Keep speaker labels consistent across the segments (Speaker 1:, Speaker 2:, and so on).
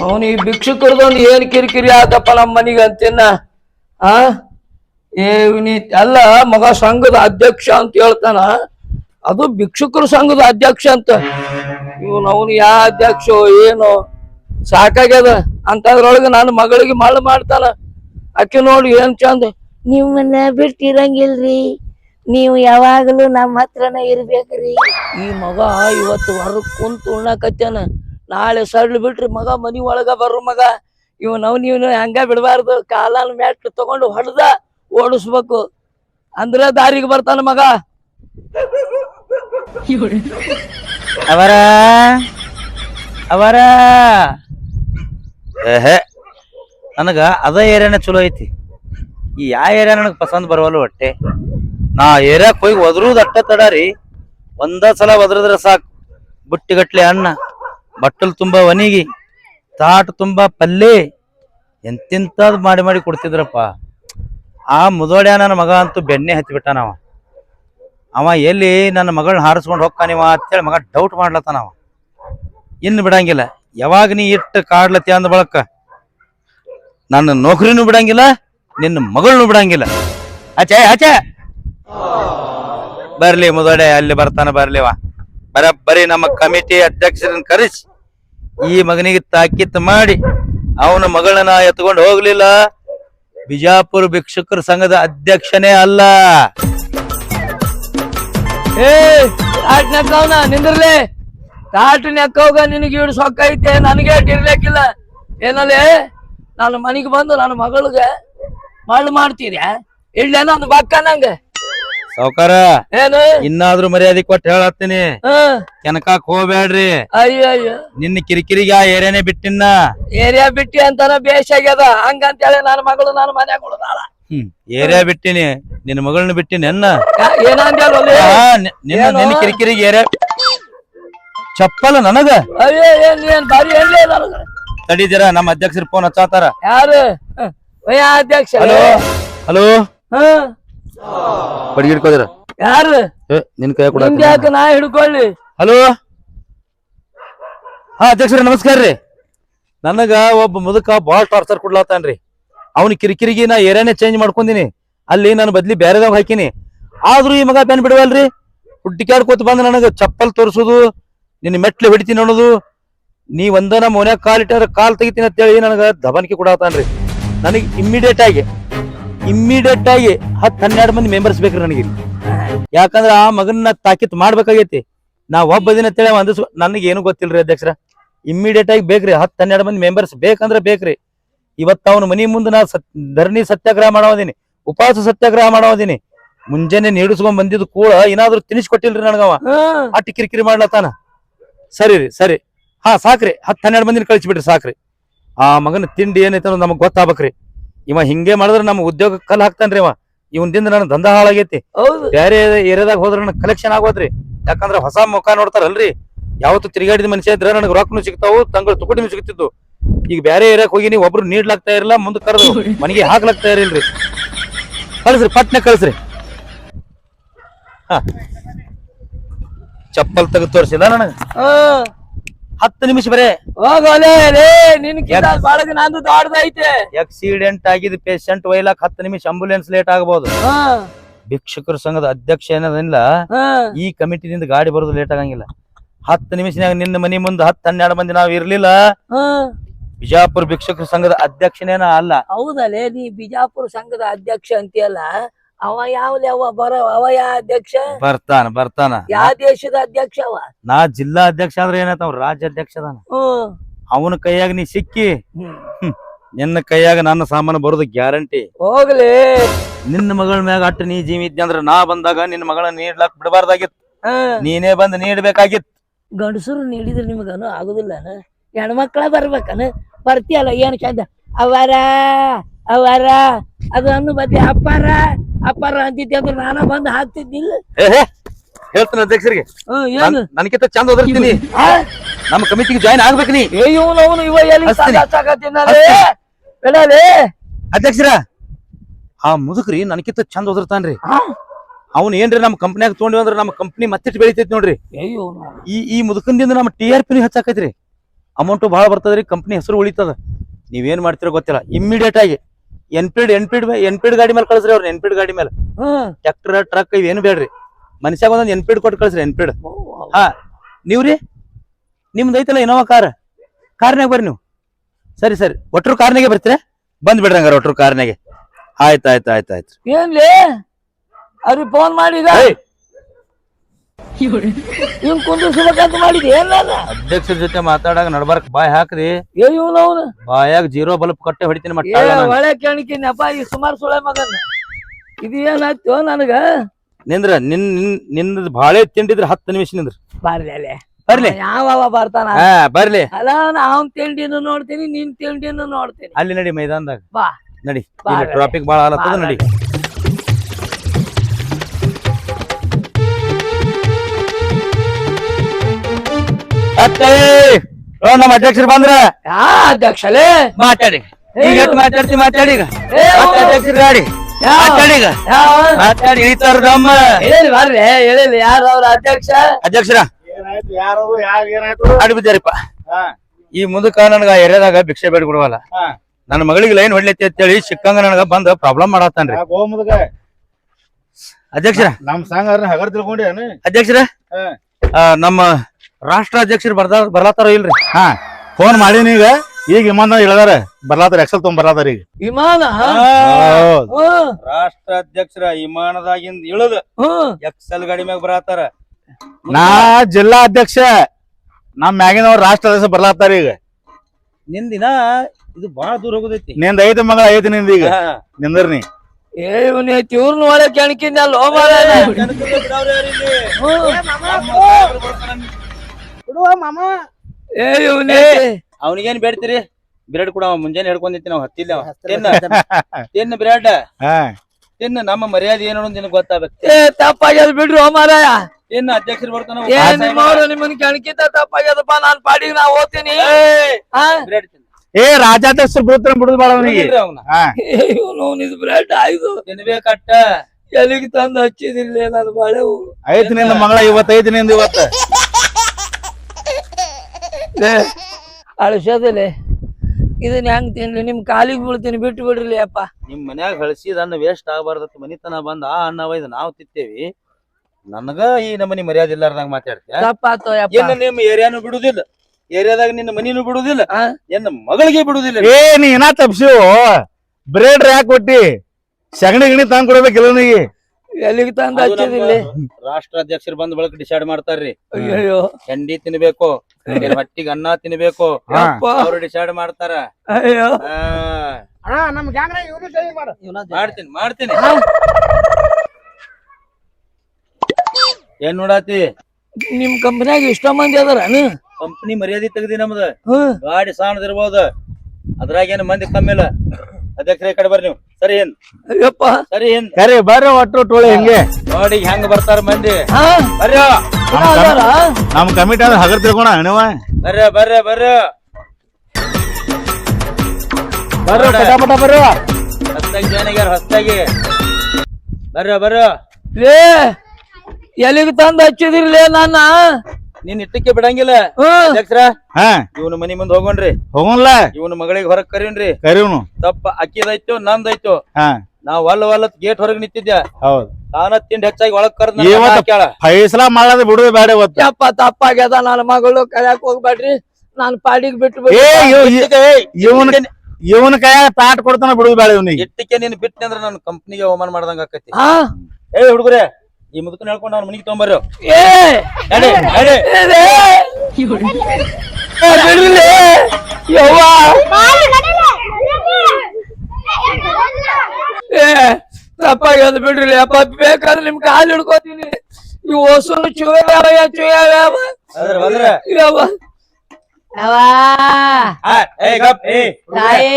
Speaker 1: ಅವನು ಈ ಭಿಕ್ಷುಕರದೊಂದು ಏನ್ ಕಿರಿಕಿರಿ ಆತಪ್ಪ ನಮ್ಮ ಮನೆಗೆ ಅಂತಿನ್ನ ಆ? ಏ ನೀ ಅಲ್ಲ ಮಗ ಸಂಘದ ಅಧ್ಯಕ್ಷ ಅಂತ ಹೇಳ್ತಾನ. ಅದು ಭಿಕ್ಷುಕರ ಸಂಘದ ಅಧ್ಯಕ್ಷ ಅಂತ. ಇವನು ಅವನು ಯಾ ಅಧ್ಯಕ್ಷ ಏನು ಸಾಕಾಗ್ಯದ? ಅಂತದ್ರೊಳಗೆ ನಾನು ಮಗಳಿಗೆ ಮಳ್ಳು ಮಾಡ್ತಾನ. ಅಕ್ಕಿ ನೋಡಿ ಏನ್ ಚಂದ.
Speaker 2: ನಿಮ್ಮನ್ನ ಬಿಟ್ಟಿರಂಗಿಲ್ರಿ ನೀವು ಯಾವಾಗಲೂ ನಮ್ಮ ಹತ್ರನ ಇರ್ಬೇಕ್ರಿ.
Speaker 1: ಈ ಮಗ ಇವತ್ತು ಹೊರಗ್ ಕುಂತು ಉಣ್ಣಕತ್ಯಾನ ನಾಳೆ ಸರಳು ಬಿಟ್ರಿ ಮಗ ಮನಿ ಒಳಗ ಬರ್ರು ಮಗ. ಇವ್ ನಾವು ನೀವು ಹಂಗ ಬಿಡಬಾರ್ದು. ಕಾಲನ ಮ್ಯಾಟ್ ತಗೊಂಡು ಹೊಡೆದ ಓಡಿಸ್ಬೇಕು. ಅಂದ್ರ ದಾರಿಗೆ ಬರ್ತಾನ ಮಗ.
Speaker 3: ಅವರ ಅವರ. ನನಗ ಅದ ಏರಿಯಾನೇ ಚಲೋ ಐತಿ. ಈ ಯಾವ ಏರಿಯಾ ನನಗೆ ಪಸಂದ್ ಬರವಲ್ಲ ಹೊಟ್ಟೆ. ನಾ ಏರಿಯಾಕ್ ಹೋಗಿ ಒದ್ರೂದ್ ಅಟ್ಟ ತಡ ರೀ ಒಂದ ಸಲ ಒದ್ರದ್ರ ಸಾಕು. ಬುಟ್ಟಿಗಟ್ಲೆ ಅನ್ನ. ಬಟ್ಟಲ್ ತುಂಬ ಒನಿಗಿ ತಾಟ್ ತುಂಬಾ ಪಲ್ಲೆ ಎಂತೆಂಥದ್ದು ಮಾಡಿ ಮಾಡಿ ಕೊಡ್ತಿದ್ರಪ್ಪ. ಆ ಮುದೋಡ್ಯ ನನ್ನ ಮಗ ಅಂತೂ ಬೆಣ್ಣೆ ಹತ್ತಿಬಿಟ್ಟ ನಾವ ಅವ ಎಲ್ಲಿ ನನ್ನ ಮಗಳನ್ನ ಹಾರಿಸ್ಕೊಂಡು ಹೋಗ್ತಾನಿವ ಅಂತೇಳಿ ಮಗ ಡೌಟ್ ಮಾಡ್ಲತ್ತಾನವ ಇನ್ನು ಬಿಡಂಗಿಲ್ಲ. ಯಾವಾಗ ನೀ ಇಟ್ಟು ಕಾಡ್ಲತ್ತಿ ಅಂದ ಬಳಕ, ನನ್ನ ನೌಕರಿನೂ ಬಿಡಂಗಿಲ್ಲ, ನಿನ್ನ ಮಗಳನ್ನೂ ಬಿಡಂಗಿಲ್ಲ. ಆಚೆ ಆಚೆ ಬರ್ಲಿ ಮುದೋಡೆ ಅಲ್ಲಿ ಬರ್ತಾನೆ ಬರ್ಲಿವ ಬರಬ್ಬರಿ ನಮ್ಮ ಕಮಿಟಿ ಅಧ್ಯಕ್ಷರನ್ನ ಕರೆಸಿ ಈ ಮಗನಿಗೆ ತಾಕೀತ್ ಮಾಡಿ ಅವನ ಮಗಳನ್ನ ಎತ್ಕೊಂಡು ಹೋಗ್ಲಿಲ್ಲ. ಬಿಜಾಪುರ ಭಿಕ್ಷುಕರ ಸಂಘದ ಅಧ್ಯಕ್ಷನೇ ಅಲ್ಲ.
Speaker 1: ಏ ತಾಟ್ ನೆಕ್ಕವನ ನೆಕ್ಕವಾಗ ನಿನಗೆ ಇವ್ರು ಸೊಕ್ಕ ಐತೆ, ನನಗೆ ಇರ್ಲಿಕ್ಕಿಲ್ಲ ಏನಲ್ಲೇ ನಾನು ಮನೆಗೆ ಬಂದು ನನ್ನ ಮಗಳಿಗೆ ಮಳ್ಳು ಮಾಡ್ತೀರ್ಯಾ? ಇಡ್ಲೇ ಒಂದು ಬಕ್ಕ ನಂಗೆ?
Speaker 3: ಸಾವ್ಕಾರ
Speaker 1: ಏನು?
Speaker 3: ಇನ್ನಾದ್ರೂ ಮರ್ಯಾದೆ ಕೊಟ್ಟು ಹೇಳತ್ತೀನಿ. ಕೆನಕಾಕ್ ಹೋಗ್ಬೇಡ್ರಿ.
Speaker 1: ಅಯ್ಯೋ ಅಯ್ಯೋ.
Speaker 3: ನಿನ್ನ ಕಿರಿಕಿರಿಗೆ ಆ ಏರಿಯಾನೇ ಬಿಟ್ಟಿನ್ನ.
Speaker 1: ಏರಿಯಾ ಬಿಟ್ಟಿ ಅಂತಾನ ಹಂಗಂತ ಹೇಳಿ ನನ್ನ ಮಗಳು ನನ್ನ ಮನ್ಯಾಗ ಉಳ್ದಾಳ.
Speaker 3: ಹ್ಮ್. ಏರಿಯಾ ಬಿಟ್ಟಿನಿ. ನಿನ್ನ ಮಗಳನ್ನ ಬಿಟ್ಟಿನಿ ಅನ್ನ.
Speaker 1: ಏನಂದ್ಯಾಲೋಲೆ?
Speaker 3: ನಿನ್ನ ನಿನ್ನ ಕಿರಿಕಿರಿಗೆ ಏರಿಯಾ ಚಪ್ಪಲ ನನಗ.
Speaker 1: ಅಯ್ಯೋ ಏನ್ ಏನ್ ಬಾರಿ ನನಗ.
Speaker 3: ತಡೀದಿರ ನಮ್ಮ ಅಧ್ಯಕ್ಷರ ಫೋನ್ ಹಚ್ಚಾತಾರ.
Speaker 1: ಯಾರು? ಹ, ಅಧ್ಯಕ್ಷ.
Speaker 3: ಹಲೋ? ಹಲೋ?
Speaker 1: ಹ
Speaker 3: ಬಡ್ಗಿ ಹಿಡ್ಕೋದಿರ
Speaker 1: ಯಾರು?
Speaker 3: ನಿನ್ ಕೈ ಕೊಡ
Speaker 1: ನಿಮ್ಗೆ ಯಾಕೆ ನಾ ಹಿಡ್ಕೊಳ್ಳಿ.
Speaker 3: ಹಲೋ? ಹಾ ಅಧ್ಯಕ್ಷರ ನಮಸ್ಕಾರ ರೀ. ನನಗ ಒಬ್ಬ ಮುದಕ ಬಾಳ ಟಾರ್ಚರ್ ಕೊಡ್ಲಾತಾನ್ರಿ. ಅವ್ನ ಕಿರಿಕಿರಿಗೆ ನಾ ಏರಿಯಾನೇ ಚೇಂಜ್ ಮಾಡ್ಕೊಂಡಿನಿ ಅಲ್ಲಿ ನಾನು ಬದ್ಲಿ ಬೇರೆದಾಗ ಹಾಕಿನಿ. ಆದ್ರೂ ಈ ಮಗ ಬೆನ್ ಬಿಡವಲ್ರಿ? ಹುಟ್ಟಿಕ್ಯಾಡ್ಕೋತ ಬಂದ ನನಗ ಚಪ್ಪಲ್ ತೋರಿಸುದು ನಿನ್ನ ಮೆಟ್ಲು ಹಿಡಿತೀನಿ ಅನ್ನೋದು. ನೀ ಒಂದ ನಮ್ಮ ಮನ್ಯಾಗ ಕಾಲ್ ಇಟ್ಟಾರ ಕಾಲ್ ತೆಗಿತೀನಿ ಅಂತ ಹೇಳಿ ನನಗ ದಬಾನಿಕೆ ಕೊಡತಾನ್ರಿ. ನನಗೆ ಇಮ್ಮಿಡಿಯೇಟ್ ಆಗಿ ಇಮ್ಮಿಡಿಯೇಟ್ ಆಗಿ ಹತ್ತು ಹನ್ನೆರಡು ಮಂದಿ ಮೆಂಬರ್ಸ್ ಬೇಕ್ರಿ ನನಗೆ. ಯಾಕಂದ್ರೆ ಆ ಮಗನ್ನ ತಾಕಿತ್ ಮಾಡ್ಬೇಕಾಗೈತಿ. ನಾ ಒಬ್ಬ ದಿನ ಅಂತೇಳಿ ಒಂದ್ ನನಗೆ ಏನು ಗೊತ್ತಿಲ್ರಿ ಅಧ್ಯಕ್ಷರ. ಇಮ್ಮಿಡಿಯೇಟ್ ಆಗಿ ಬೇಕ್ರಿ ಹತ್ತು ಹನ್ನೆರಡು ಮಂದಿ ಮೆಂಬರ್ಸ್ ಬೇಕಂದ್ರೆ ಬೇಕ್ರಿ. ಇವತ್ತು ಅವನ ಮನಿ ಮುಂದೆ ನಾ ಸತ್ ಧರಣಿ ಸತ್ಯಾಗ್ರಹ ಮಾಡೋದೀನಿ ಉಪವಾಸ ಸತ್ಯಾಗ್ರಹ ಮಾಡೋದೀನಿ ಮುಂಜಾನೆ ನೀಡಿಸ್ಕೊಂಡ್ ಬಂದಿದ್ದು ಕೂಡ ಏನಾದ್ರು ತಿನ್ನಿಸ್ಕೊಟ್ಟಿಲ್ರಿ ನನಗವ
Speaker 1: ಅಟ್
Speaker 3: ಅಟ್ಟಿ ಕಿರಿಕಿರಿ ಮಾಡ್ಲತ್ತಾನ. ಸರಿ ರೀ ಸರಿ. ಹಾ ಸಾಕ್ರಿ. ಹತ್ತು ಹನ್ನೆರಡು ಮಂದಿನ ಕಳಿಸ್ಬಿಡ್ರಿ ಸಾಕ್ರಿ. ಆ ಮಗನ ತಿಂಡಿ ಏನೈತೆ ಅನ್ನೋದು ನಮಗ್ ಗೊತ್ತಾಗ್ಬೇಕ್ರಿ. ಇವ ಹಿಂಗೆ ಮಾಡಿದ್ರೆ ನಮ್ಮ ಉದ್ಯೋಗ ಕಲ್ ಹಾಕ್ತಾನ್ರಿ ಇವ. ಇವನ್ದಿಂದ ನನ್ನ ದಂಧ ಹಾಳಾಗೈತಿ.
Speaker 1: ಹೌದು.
Speaker 3: ಬೇರೆ ಏರಿಯಾದಾಗ ಹೋದ್ರ ನನ್ನ ಕಲೆಕ್ಷನ್ ಆಗೋದ್ರಿ. ಯಾಕಂದ್ರ ಹೊಸ ಮುಖ ನೋಡ್ತಾರಲ್ರಿ. ಯಾವತ್ತು ತಿರುಗಾಡಿದ ಮನುಷ್ಯ ಇದ್ರೆ ನನಗೆ ರೊಕ್ಕನು ಸಿಗ್ತಾವು ತಂಗಳ ತುಕಡಿನೂ ಸಿಗ್ತಿದ್ದು ಈಗ ಬೇರೆ ಏರಿಯಾಕ್ ಹೋಗಿ ನೀವು ಒಬ್ರು ನೀಡ್ಲಾಗ್ತಾ ಇರಲ್ಲ ಮುಂದೆ ಕರೆದು ಮನೆಗೆ ಹಾಕ್ಲಾಗ್ತಾ ಇರಲ್ರಿ. ಕಳ್ಸ್ರಿ ಪಟ್ನೆ ಕಳ್ಸ್ರಿ. ಹಾ. ಚಪ್ಪಲ್ ತೆಗೆದು ತೋರಿಸಿಲ್ಲ ನನಗೆ? ಹತ್ತು ನಿಮಿಷ ಬರೇ.
Speaker 1: ಹೋಗೋಲೆ ಲೇ ನಿನ್ಕಿಂತ ಬಾಳ ದಿನ ಅಂದು ದೊಡ್ಡದೈತೆ.
Speaker 3: ಆಕ್ಸಿಡೆಂಟ್ ಆಗಿದ್ ಪೇಷಂಟ್ ಒಯ್ಲಾಕ್ ಹತ್ತು ನಿಮಿಷ ಆಂಬುಲೆನ್ಸ್ ಲೇಟ್ ಆಗಬಹುದು ಭಿಕ್ಷಕರ ಸಂಘದ ಅಧ್ಯಕ್ಷ ಏನದಿಲ್ಲ ಈ ಕಮಿಟಿನಿಂದ ಗಾಡಿ ಬರೋದು ಲೇಟ್ ಆಗಂಗಿಲ್ಲ. ಹತ್ತು ನಿಮಿಷನ್ಯಾಗ ನಿನ್ನ ಮನಿ ಮುಂದೆ ಹತ್ತು ಹನ್ನೆರಡು ಮಂದಿ ನಾವ್ ಇರ್ಲಿಲ್ಲ. ಬಿಜಾಪುರ ಭಿಕ್ಷುಕರ ಸಂಘದ ಅಧ್ಯಕ್ಷನೇನ ಅಲ್ಲ.
Speaker 1: ಹೌದಲ್ಲೇ ನೀ ಬಿಜಾಪುರ ಸಂಘದ ಅಧ್ಯಕ್ಷ ಅಂತೀಯಲ್ಲ. ಅವ ಯಾವ ಅವ ಬರ ಅವ ಯಾ ಅಧ್ಯಕ್ಷ?
Speaker 3: ಬರ್ತಾನ ಬರ್ತಾನ.
Speaker 1: ಯಾವ ದೇಶದ ಅಧ್ಯಕ್ಷ ಅವ?
Speaker 3: ನಾ ಜಿಲ್ಲಾ ಅಧ್ಯಕ್ಷ ಅಂದ್ರೆ ಏನಾಯ್ತ ಅವ್ರ ರಾಜ್ಯ ಅಧ್ಯಕ್ಷ ಅದಾನ.
Speaker 1: ಹ್ಮ್.
Speaker 3: ಅವನ ಕೈಯಾಗ ನೀ ಸಿಕ್ಕಿ. ನಿನ್ನ ಕೈಯಾಗ ನನ್ನ ಸಾಮಾನು ಬರೋದು ಗ್ಯಾರಂಟಿ.
Speaker 1: ಹೋಗ್ಲಿ.
Speaker 3: ನಿನ್ನ ಮಗಳ ಮ್ಯಾಗ ಅಟ್ಟು ನೀ ಜೀವ ಇದ್ದೆ ಅಂದ್ರ ನಾ ಬಂದಾಗ ನಿನ್ನ ಮಗಳ ನೀಡ್ಲಾಕ್ ಬಿಡಬಾರ್ದಾಗಿತ್ತು.
Speaker 1: ಹ್ಮ್
Speaker 3: ನೀನೇ ಬಂದ್ ನೀಡ್ಬೇಕಾಗಿತ್ತು.
Speaker 1: ಗಂಡಸರು ನೀಡಿದ್ರೆ ನಿಮಗನು ಆಗುದಿಲ್ಲನ ಹೆಣ್ಮಕ್ಳ ಬರ್ಬೇಕನ? ಬರ್ತೀಯಲ್ಲ ಏನ್ ಚಂದ ಅವರ ಅವರ ಅದು ಅನ್ನು ಬದ್ಲಿ ಅಪ್ಪಾರ. ಅಪ್ಪಾರ ಅಂತಿದ್ದೆ ಅಂದ್ರೆ ನಾನ ಬಂದು ಹಾಕ್ತಿದ್ದಿಲ್ಲ.
Speaker 3: ಹೇಳ್ತಾನೆ ಅಧ್ಯಕ್ಷರಿಗೆ.
Speaker 1: ಹ್ಮ್ ಏನು
Speaker 3: ನನ್ಕಿಂತ ಚಂದ ಓದಿರ್ತೀನಿ. ನಮ್ಮ ಕಮಿಟಿಗೆ ಜಾಯ್ನ್ ಆಗ್ಬೇಕು ನೀ.
Speaker 1: ಇವನು ಅವನು ಇವ ಎಲ್ಲಿ
Speaker 3: ಹಚ್ತೀನಿ.
Speaker 1: ಸಾಕಾತಿನಲೇ
Speaker 3: ಅಧ್ಯಕ್ಷರ ಆ ಮುದುಕ್ರಿ ನನ್ಕಿಂತ ಚಂದ ಓದಿರ್ತಾನ್ರಿ. ಅವ್ನ ಏನ್ರಿ ನಮ್ಮ ಕಂಪ್ನಿಯಾಗ ತೊಗೊಂಡಿವಿ ಅಂದ್ರೆ ನಮ್ಮ ಕಂಪ್ನಿ ಮತ್ತಿಟ್ಟು ಬೆಳಿತೈತಿ ನೋಡ್ರಿ.
Speaker 1: ಅಯ್ಯೋ
Speaker 3: ಈ ಈ ಮುದುಕಂದಿಂದ ನಮ್ಮ ಟಿ ಆರ್ ಪಿ ಹೆಚ್ಚಾಕೈತ್ರಿ. ಅಮೌಂಟು ಭಾಳ ಬರ್ತದ್ರಿ ಕಂಪ್ನಿ ಹೆಸರು ಉಳಿತದ. ನೀವೇನ್ ಮಾಡ್ತೀರೋ ಗೊತ್ತಿಲ್ಲ. ಇಮ್ಮಿಡಿಯೇಟ್ ಆಗಿ. ಎನ್ಪಿಡ್ ಎನ್ಪಿಡ್ ಎನ್ಪಿಡ್ ಗಾಡಿ ಮೇಲೆ ಕಳಿಸ್ರಿ ಅವ್ರ ಎನ್ಪಿಡ್ ಗಾಡಿ ಮೇಲೆ. ಟ್ರ್ಯಾಕ್ಟರ್ ಟ್ರಕ್ ಇವೇನು ಬೇಡ್ರಿ. ಮನುಷ್ಯಾಗ ಒಂದೊಂದು ಎನ್ಪಿಡ್ ಕೊಟ್ಟು ಕಳಿಸ್ರಿ ಎನ್ಪಿಡ್ ಹಾ. ನೀವ್ರಿ? ನಿಮ್ದು ಐತಲ್ಲ ಇನೋವಾ ಕಾರ್ ಕಾರ್ನಾಗ ಬರ್ರಿ ನೀವು. ಸರಿ ಸರಿ. ಒಟ್ರು ಕಾರ್ನಾಗೆ ಬರ್ತೀರಾ? ಬಂದ್ ಬಿಡ್ರಿ ಹಂಗಾರ ಒಟ್ರು ಕಾರ್ನಾಗೆ ಆಯ್ತು ಆಯ್ತು ಆಯ್ತು ಆಯ್ತು.
Speaker 1: ಏನ್ಲಿ? ಅವ್ರಿಗೆ ಫೋನ್ ಮಾಡಿದ? ಹಿಂಗ್ ಕುಂದಿರ್ಸ್ಬೇಕಂತ ಮಾಡಿದೆ ಏನ್
Speaker 3: ಅಧ್ಯಕ್ಷರ ಜೊತೆ ಮಾತಾಡಾಗ ನಡ್ಬಾರ್ಕ್. ಬಾಯ್ ಹಾಕ್ರಿ.
Speaker 1: ಏ ಇವ್ನು ಅವನು.
Speaker 3: ಬಾಯಾಗ ಜೀರೋ ಬಲ್ಬ್ ಕಟ್ಟೆ ಹೊಡಿತೀನಿ ಮಟ್ಟ
Speaker 1: ಏ ಒಳ್ಳೆ ಕೆಣಕಿನಪ್ಪ ಈ ಸುಮಾರು ಸುಳೆ ಮಗನ. ಇದು ಏನಾಯ್ತು ನನಗ?
Speaker 3: ನಿಂದ್ರ ನಿನ್ ನಿನ್ನಿಂದ ಬಾಳೆ ತಿಂಡಿದ್ರ ಹತ್ತು ನಿಮಿಷ ನಿಂದ್ರ.
Speaker 1: ಬರ್ಲಿ ಅಲ್ಲೇ.
Speaker 3: ಬರ್ಲಿ.
Speaker 1: ಯಾವ ಬರ್ತಾನ?
Speaker 3: ಹಾ ಬರ್ಲಿ.
Speaker 1: ಅಲ್ಲ ಅವನ್ ತಿಂಡಿನೂ ನೋಡ್ತೀನಿ ನಿನ್ ತಿಂಡಿನೂ ನೋಡ್ತೀನಿ.
Speaker 3: ಅಲ್ಲಿ ನಡಿ ಮೈದಾನದಾಗ.
Speaker 1: ಬಾ.
Speaker 3: ನಡಿ. ಟ್ರಾಫಿಕ್ ಬಾಳ ಆಲತ್ತದ ನಡಿ. ಅತ್ತೇ ಓ ನಮ್ಮ ಅಧ್ಯಕ್ಷರು ಬಂದ್ರ?
Speaker 1: ಯಾ ಅಧ್ಯಕ್ಷಲೇ
Speaker 3: ಮಾತಾಡಿ. ಈಗ ಎಷ್ಟ್ ಮಾತಾಡ್ತಿ ಮಾತಾಡಿ ಈಗ. ಮತ್ತೆ ಅಧ್ಯಕ್ಷರ ಗಾಡಿ? ಮಾತಾಡಿ ಈಗ? ಮಾತಾಡಿ ಇಳಿತಾರ ನಮ್ಮ.
Speaker 1: ಹೇಳಿ ಬರ್ರಿ. ಹೇಳಿಲ್ಲ ಯಾರು ಅವ್ರ ಅಧ್ಯಕ್ಷ?
Speaker 3: ಅಧ್ಯಕ್ಷರ?
Speaker 4: ಏನಾಯ್ತು ಯಾರು ಯಾರು ಏನಾಯ್ತು?
Speaker 3: ಅಡಿ ಬಿದ್ದಾರಿಪ್ಪ
Speaker 4: ಹಾ.
Speaker 3: ಈ ಮುಂದಕ್ಕ ನನಗ ಏರಿಯಾದಾಗ ಭಿಕ್ಷೆ ಬೇಡ ಬಿಡುವಲ್ಲ.
Speaker 4: ಹಾ.
Speaker 3: ನನ್ನ ಮಗಳಿಗೆ ಲೈನ್ ಹೊಡ್ಲೈತಿ ಅಂತೇಳಿ ಸಿಕ್ಕಂಗ ನನಗ ಬಂದ ಪ್ರಾಬ್ಲಮ್ ಮಾಡತ್ತಾನ್ರಿ. ಅಧ್ಯಕ್ಷರ?
Speaker 4: ನಮ್ ಸಂಘ ಹಗರ್ ತಿಳ್ಕೊಂಡಿ
Speaker 3: ಅಧ್ಯಕ್ಷರ?
Speaker 4: ಹಾ.
Speaker 3: ನಮ್ಮ ರಾಷ್ಟ್ರ ಅಧ್ಯಕ್ಷರು ಬರ್ದ ಬರ್ಲಾತಾರ ಇಲ್ರಿ?
Speaker 4: ಹಾ ಫೋನ್ ಮಾಡೀನಿ ಈಗ. ಈಗ ವಿಮಾನ ಇಳದಾರ. ಬರ್ಲಾತಾರ ಎಕ್ಸಲ್ ತೊಂಬ ಬರ್ಲಾತಾರ ಈಗ.
Speaker 1: ವಿಮಾನ?
Speaker 4: ಹೌದ್.
Speaker 1: ಹ್ಮ್
Speaker 3: ರಾಷ್ಟ್ರ ಅಧ್ಯಕ್ಷರ ವಿಮಾನದಾಗಿಂದ ಇಳದ
Speaker 1: ಎಕ್ಸಲ್
Speaker 3: ಎಕ್ಸೆಲ್ ಗಾಡಿ ಮ್ಯಾಗ ಬರತಾರ
Speaker 4: ನಾ ಜಿಲ್ಲಾ ಅಧ್ಯಕ್ಷ ನಮ್ ಮ್ಯಾಗಿನವ್ರ ರಾಷ್ಟ್ರ ಅಧ್ಯಕ್ಷ ಬರ್ಲಾತಾರ ಈಗ.
Speaker 3: ನಿಂದಿನ? ಇದು ಬಾಳ ದೂರ ಹೋಗೋದೈತಿ.
Speaker 4: ನಿಂದ ಐದು ಮಗಳ ಐದು ನಿಂದ ಈಗ. ನಿಂದರ್ನಿ.
Speaker 1: ಏ ಇವನ್ ಇವ್ರನ್ನ ಒಳ್ಳೆ ಕೆಣಕಿಂದ ಮಾರ ಏ ಇವನ್.
Speaker 3: ಅವನಿಗೇನ್ ಬೇಡ್ತೀರಿ? ಬ್ರೆಡ್ ಕೂಡ ಮುಂಜಾನೆ ಹಿಡ್ಕೊಂಡಿರ್ತೀನಿ ನಾವು ಹತ್ತಿಲ್ಲ ಅವ. ತಿನ್ನ. ತಿನ್ನ. ಬ್ರೆಡ್.
Speaker 4: ಹಾ.
Speaker 3: ತಿನ್ನ ನಮ್ಮ ಮರ್ಯಾದೆ ಏನೋ ನಿನ್ ನಿನಗೆ ಗೊತ್ತಾಗಬೇಕು.
Speaker 1: ಏ ತಪ್ಪಾಗ್ಯದ ಬಿಡ್ರಿ ಓ ಮಾರಾಯ.
Speaker 3: ತಿನ್ನ ಅಧ್ಯಕ್ಷರು ಬರ್ತಾನ
Speaker 1: ಏ ನಿಮ್ಮವ್ರು ನಿಮ್ಮನ್ ಕೆಣಕಿದ್ದ ತಪ್ಪಾಗ್ಯದಪ್ಪ ನಾನ್ ಪಾಡಿಗೆ ನಾ ಓದ್ತೀನಿ ಹಾ?
Speaker 3: ಬ್ರೆಡ್ ತಿನ್ನ.
Speaker 4: ಏ ರಾಜಾಧ್ಯಕ್ಷರು ಬಿಡ್ತಾರ ಬಿಡುದು ಬಾಳ ಅವನಿಗೆ.
Speaker 3: ತಿನ್ನಿರಿ ಅವ್ನ.
Speaker 4: ಹಾ.
Speaker 1: ಇವನು ಇದು ಬ್ರೆಡ್ ಆಯ್ದು.
Speaker 3: ತಿನ್ಬೇಕಟ್ಟ.
Speaker 1: ಎಲ್ಲಿಗೆ ತಂದು ಹಚ್ಚಿದಿರ್ಲಿ ನಾನು ಬಾಳೆವು
Speaker 4: ಐತಿ ನಿಂದ ಮಗಳ ಇವತ್ತ ಐತಿ ನಿಂದ ಇವತ್ತ.
Speaker 1: ಅಳಸೋದಿಲ್ಲ ಇದನ್ನ ಹೆಂಗ್ ತಿನ್ಲಿ? ನಿಮ್ ಕಾಲಿಗೆ ಬೀಳ್ತೀನಿ ಬಿಟ್ಟು ಬಿಡ್ರಿ ಅಪ್ಪ.
Speaker 3: ನಿಮ್ ಮನ್ಯಾಗ ಹಳಸಿದ ಅನ್ನ ವೇಸ್ಟ್ ಆಗಬಾರ್ದತ್ ಮನಿತನ ಬಂದ ಆ ಅನ್ನ ಒಯ್ದು ನಾವು ತಿಂತೇವಿ. ನನಗ ಈ ನಮ್ಮನಿ ಮರ್ಯಾದೆ ಇಲ್ಲಾರ್ದಂಗ ಮಾತಾಡ್ತೀಯ? ಏನ ನಿಮ್ ಏರಿಯಾನು ಬಿಡುದಿಲ್ಲ ಏರಿಯಾದಾಗ ನಿನ್ನ ಮನಿನು ಬಿಡುದಿಲ್ಲ
Speaker 1: ಎನ್ನ
Speaker 3: ಏನ್ ಮಗಳಿಗೆ ಬಿಡುದಿಲ್ಲ.
Speaker 4: ಏ ನೀ ಏನ ತಪ್ಸಿವು ಬ್ರೇಡ್ ಯಾಕೆ ಕೊಟ್ಟಿ ಸಗಣಿ ಗಿಣಿ ತಂದ್ ಕೊಡ್ಬೇಕಿಲ್ಲ ನೀ.
Speaker 1: ಎಲ್ಲಿಗೆ ತಂದ
Speaker 3: ಹಚ್ಚಿದಿಲ್ಲಿ ನಮ್ಮ ರಾಷ್ಟ್ರ ಅಧ್ಯಕ್ಷರು ಬಂದ ಬಳಕ ಡಿಸೈಡ್ ಮಾಡ್ತಾರ್ರಿ.
Speaker 1: ಅಯ್ಯೋ
Speaker 3: ಚಂಡಿ ತಿನ್ಬೇಕು ಮಟ್ಟಿಗೆ ಹೊಟ್ಟಿಗೆ ಅನ್ನ ತಿನ್ಬೇಕು ಅವ್ರು ಡಿಸೈಡ್ ಮಾಡ್ತಾರ.
Speaker 1: ಅಯ್ಯೋ.
Speaker 3: ಆ, ಮಾಡ್ತೀನಿ ಮಾಡ್ತೀನಿ. ಏನ್ ನೋಡಾತಿ?
Speaker 1: ನಿಮ್ ಕಂಪನ್ಯಾಗ ಇಷ್ಟ ಮಂದಿ ಅದಾರ
Speaker 3: ಕಂಪನಿ ಮರ್ಯಾದೆ ತೆಗ್ದಿ ನಮ್ದು. ಗಾಡಿ ಸಾಣದಿರ್ಬೋದು ಅದ್ರಾಗ ಏನ್ ಮಂದಿ ಕಮ್ಮಿ ಇಲ್ಲ ಅಧ್ಯಕ್ಷರ ಈ ಕಡೆ ಬರ್ರಿ ನೀವು. ಸರಿ ಏನ್?
Speaker 1: ಅಯ್ಯಪ್ಪ.
Speaker 3: ಸರಿ ಏನ್?
Speaker 4: ಕರೆ ಬರ್ರಿ ಒಟ್ಟು ಟೋಳಿ ಹಿಂಗೆ.
Speaker 3: ನೋಡಿ ಹೆಂಗ್ ಬರ್ತಾರ ಮಂದಿ.
Speaker 1: ಹಾ.
Speaker 3: ಬರ್ರಿ
Speaker 4: ನಮ್ ಕಮಿಟಿ ಅಂದ್ರೆ ಹಗರ್ ತಿಳ್ಕೊಣ ನೀವ
Speaker 3: ಬರ್ರಿ ಬರ್ರಿ ಬರ್ರಿ
Speaker 4: ಬರ್ರಿ ಪಟಾಪಟ ಪಟ ಬರ್ರಿ
Speaker 3: ಹೊಸ್ದಾಗಿ ಜಾಯ್ನ್ ಆಗ್ಯಾರ ಹೊಸ್ದಾಗಿ. ಬರ್ರಿ ಬರ್ರಿ
Speaker 1: ಲೇ ಎಲ್ಲಿಗೆ ತಂದು ಹಚ್ಚಿದಿರ್ಲೇ ನನ್ನ
Speaker 3: ನೀನ್ ಇಟ್ಟಕ್ಕೆ ಬಿಡಂಗಿಲ್ಲ. ಅಧ್ಯಕ್ಷರ
Speaker 4: ಹಾ.
Speaker 3: ಇವನ ಮನಿ ಮುಂದ್ ಹೋಗೋಣ್ರಿ.
Speaker 4: ಹೋಗಲ್ಲ
Speaker 3: ಇವನ ಮಗಳಿಗೆ ಹೊರಗ್ ಕರೀನ್ರಿ.
Speaker 4: ಕರೀವನು.
Speaker 3: ತಪ್ಪ ಅಕ್ಕಿದೈತು ನಂದೈತು.
Speaker 4: ಹಾ.
Speaker 3: ನಾವ್ ಒಲ್ಲ ಒಲ್ಲ ಗೇಟ್ ಹೊರಗ್ ನಿಂತಿದ್ದೆ
Speaker 4: ಹೌದು.
Speaker 3: ತಾನ ತಿಂಡಿ ಹೆಚ್ಚಾಗಿ ಒಳಗ್ ಕರ್ದ ಕೇಳ
Speaker 4: ಫೈಸಲಾ ಮಾಡೋದ್ ಬಿಡುದು ಬೇಡ ಇವತ್ತು.
Speaker 1: ಯಪ್ಪ ತಪ್ಪಾಗ್ಯದ ನನ್ನ ಮಗಳು ಕಳ್ಯಾಕ್ ಹೋಗ್ಬೇಡ್ರಿ. ನಾನ್ ಪಾಡಿಗೆ ಬಿಟ್ಟು
Speaker 4: ಇವನ್ ಇವನ್ ಕೈಯಾಗ ತಾಟ್ ಕೊಡ್ತಾನ ಬಿಡುದು ಬೇಡ ಇವನಿಗೆ.
Speaker 3: ಇಟ್ಟಿಗೆ ನೀನ್ ಬಿಟ್ಟಿ ಅಂದ್ರೆ ನನ್ ಕಂಪ್ನಿಗೆ ಅವಮಾನ ಮಾಡ್ದಂಗ ಆಕತಿ.
Speaker 1: ಹಾ.
Speaker 3: ಏ ಹುಡುಗರೇ ಈ ಮುದುಕನ ಹೇಳ್ಕೊಂಡು ಅವ್ನ ಮನೆಗೆ ತಗೊಂಬರ್ರಿ
Speaker 1: ಏ!
Speaker 3: ನಡಿ
Speaker 1: ತಪ್ಪಾಗ್ಯದ ಬಿಡ್ರಿ ಅಪ್ಪ ಬೇಕಾದ್ರೆ ನಿಮ್ ಕಾಲು ಹಿಡ್ಕೋತೀನಿ. ಈ ಹೊಸನು ಚುಯ್ಯಾವ ಚುಯ್ಯಾವ
Speaker 3: ಬಂದ್ರ ಬಂದ್ರ.
Speaker 1: ಯಾವ ಯವ್ವ!
Speaker 3: ಆ, ಏ ಗಪ್ ಏ
Speaker 1: ತಾಯಿ!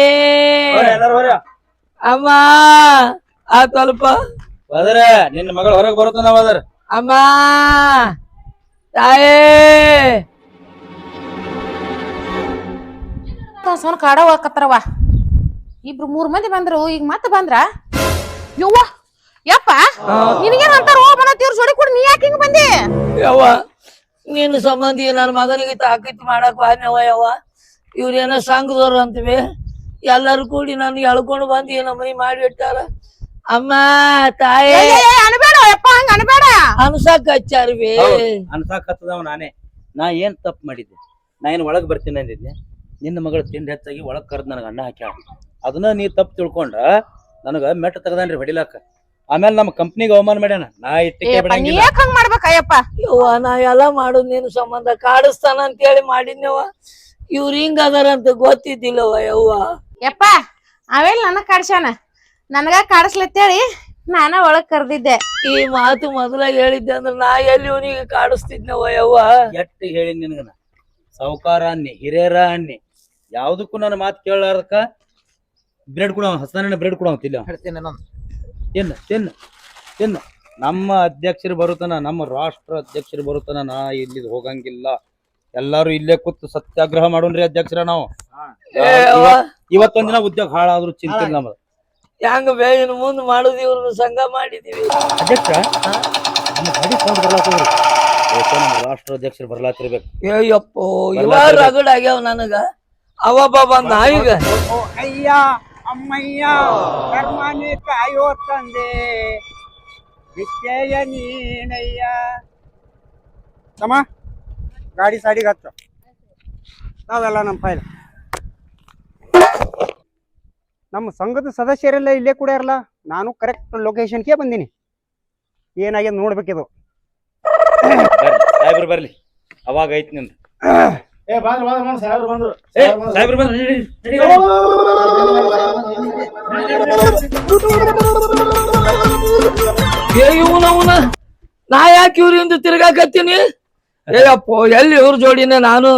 Speaker 3: ಬರ್ರಿ, ಎಲ್ಲಾರು
Speaker 1: ಅಮ್ಮ ಆ ಸ್ವಲ್ಪ
Speaker 3: ಬಂದ್ರ ನಿನ್ನ ಮಗಳು ಹೊರಗೆ ಬರುತ್ತೆ ನಾವ್ ಅದರ?
Speaker 1: ಅಮ್ಮ! ತಾಯಿ!
Speaker 5: ಸೋನ್ ಕಾಡ ಹೋಗಕತ್ತಾರವ ಇಬ್ರು ಮೂರ್ ಮಂದಿ ಬಂದ್ರು ಈಗ ಮತ್ತೆ ಬಂದ್ರ? ಯವ್ವ! ಯಪ್ಪ! ನಿನಗೇನ್ ಅಂತಾರ ಮನ ತೀವ್ರ ಜೋಡಿ ಕೂಡ ನೀ ಯಾಕೆ ಹಿಂಗ್ ಬಂದಿ?
Speaker 1: ಯವ್ವ ನಿನ್ನ ಸಂಬಂಧಿ ನನ್ನ ಮಗನಿಗೆ ತಾಕೀತ್ ಮಾಡಕ್ ಬಾನವ ಯವ್ವ. ಇವ್ರೇನೋ ಸಂಘದವ್ರು ಅಂತೀವಿ. ಎಲ್ಲರೂ ಕೂಡಿ ನನ್ಗೆ ಎಳ್ಕೊಂಡು ಬಂದು ಏನೋ ಮಾಡಿ ಮಾಡಿಟ್ಟಾರ ಅಮ್ಮ ತಾಯಿ.
Speaker 5: ಅನ್ಬೇಡ ಯಪ್ಪ ಹಂಗ ಅನ್ಬೇಡ.
Speaker 1: ಅನ್ಸಕ್ ಹಚ್ಚಾರ್ವಿ
Speaker 3: ಅನ್ಸಾಕತ್ತದವ ನಾನೇ. ನಾ ಏನ್ ತಪ್ಪು ಮಾಡಿದ್ದೆ? ನಾ ಏನ್ ಒಳಗ್ ಬರ್ತೀನಿ ಅಂದಿದ್ದೆ? ನಿನ್ನ ಮಗಳು ತಿಂಡಿ ಹೆಚ್ಚಾಗಿ ಒಳಗ್ ಕರ್ದ್ ನನಗ ಅಣ್ಣ ಹಾಕ್ಯಾಳ ಅದನ್ನ ನೀ ತಪ್ಪು ತಿಳ್ಕೊಂಡ ನನಗ ಮೆಟ್ಟ ತಗದನ್ರಿ ಹೊಡಿಲಾಕ. ಆಮೇಲೆ ನಮ್ಮ ಕಂಪ್ನಿಗೆ ಅವಮಾನ ಮಾಡ್ಯಾನ. ನಾ ಇಟ್ಟಿಗೆ
Speaker 5: ನೀ
Speaker 3: ಬಿಡಂಗಿಲ್ಲ.
Speaker 5: ಯಾಕ ಹಂಗ ಮಾಡ್ಬೇಕಯ್ಯಪ್ಪ
Speaker 1: ನಾ ಎಲ್ಲ ಮಾಡು ನೀನು ಸಂಬಂಧ ಕಾಡಿಸ್ತಾನ ಅಂತೇಳಿ ಮಾಡಿದ್ನವ ಇವ್ರ ಹಿಂಗ ಅದಾರ ಅಂತ ಗೊತ್ತಿದ್ದಿಲ್ಲವ ಯವ್ವ.
Speaker 5: ಯಪ್ಪ ಅವೆಲ್ಲ ನನ್ನ ಕಾಡ್ಸ್ಯಾನ. ನನಗ ಕಾಡಿಸ್ಲತ್ತೇಳಿ ನಾನ ಒಳಗ್ ಕರ್ದಿದ್ದೆ.
Speaker 1: ಈ ಮಾತು ಮೊದಲ ಹೇಳಿದ್ದೆ ಅಂದ್ರೆ ನಾ ಎಲ್ಲಿ ಇವನಿಗೆ ಕಾಡಿಸ್ತಿದ್ನವ ಯವ್ವ?
Speaker 3: ಎಟ್ಟು ಹೇಳಿ ನಿನಗನ? ಸಾವುಕಾರ ಅನ್ನಿ ಹಿರಿಯರ ಅನ್ನಿ ಯಾವ್ದಕ್ಕೂ ನನ್ನ ಮಾತು ಕೇಳಾರ್ದಕ್ಕ ಬ್ರೆಡ್ ಕೊಡ ಹಸನ ಬ್ರೆಡ್ ಕೊಡ ತಿಲ್ಲ ತಿನ್ನ. ತಿನ್ನ ತಿನ್ನ ನಮ್ಮ ಅಧ್ಯಕ್ಷರು ಬರುತ್ತಾನ ನಮ್ಮ ರಾಷ್ಟ್ರ ಅಧ್ಯಕ್ಷರು ಬರುತ್ತಾನ ನಾ ಇಲ್ಲಿ ಹೋಗಂಗಿಲ್ಲ. ಎಲ್ಲಾರು ಇಲ್ಲೇ ಕೂತು ಸತ್ಯಾಗ್ರಹ ಮಾಡೋಣ್ರಿ ಅಧ್ಯಕ್ಷರ ನಾವು. ಇವತ್ತೊಂದಿನ ಉದ್ಯೋಗ ಹಾಳಾದ್ರೂ ಚಿಂತೆ ನಮ್ಮ ನಮ್ಮದು
Speaker 1: ಹೆಂಗ ಬೇ ಮುಂದೆ ಮುಂದ್ ಮಾಡುದು ಇವ್ರನ್ನ ಸಂಘ ಮಾಡಿದೀವಿ.
Speaker 3: ಅಧ್ಯಕ್ಷ ನಮ್ಮ ಗಾಡಿ ನಮ್ಮ ರಾಷ್ಟ್ರ ಅಧ್ಯಕ್ಷರು ಬರ್ಲಾತಿರ್ಬೇಕು.
Speaker 1: ಅಯ್ಯಪ್ಪೋ
Speaker 3: ಇವಾಗ.
Speaker 1: ರಗಡ್ ಆಗ್ಯಾವ ನನಗ. ಅವಬ್ಬ ಬಂದ ಈಗ.
Speaker 6: ಅಯ್ಯ ಅಮ್ಮಯ್ಯ ಕರ್ಮಾನಿ ಕಾಯೋ ತಂದೆ. ವಿಷಯ ನೀನಯ್ಯ. ತಮ್ಮ ಗಾಡಿ ಸಾಡಿಗೆ ಹಚ್ಚ. ನಾವೆಲ್ಲ ನಮ್ಮ ಫೈಲ್. ನಮ್ಮ ಸಂಘದ ಸದಸ್ಯರೆಲ್ಲ ಇಲ್ಲೇ ಕೂಡ ಇರಲ್ಲ ನಾನು ಕರೆಕ್ಟ್ ಲೊಕೇಶನ್ಗೆ ಬಂದೀನಿ. ಏನಾಗ್ಯದ ನೋಡ್ಬೇಕಿದು
Speaker 3: ಬರ್ಲಿ ಸಾಹೇಬ್ರು ಬರ್ಲಿ. ಅವಾಗ ಐತಿ ನಿಂದು
Speaker 4: ಏ ಬಂದ್ರು ಬಂದ್ರು ಬಂದ್ರು ಸಾಹೇಬ್ರು ಬಂದ್ರು.
Speaker 3: ಏ, ಸಾಹೇಬ್ರು ಬಂದ್ರು, ನಡಿ, ನಡಿ, ನಡಿ, ನಡಿ.
Speaker 1: ಏ ಇವನವನ ನಾ ಯಾಕೆ ಇವ್ರಿಂದ ತಿರ್ಗಾಕತ್ತೀನಿ? ಏಯಪ್ಪೋ ಎಲ್ಲಿ ಇವ್ರ ಜೋಡಿನ ನಾನು?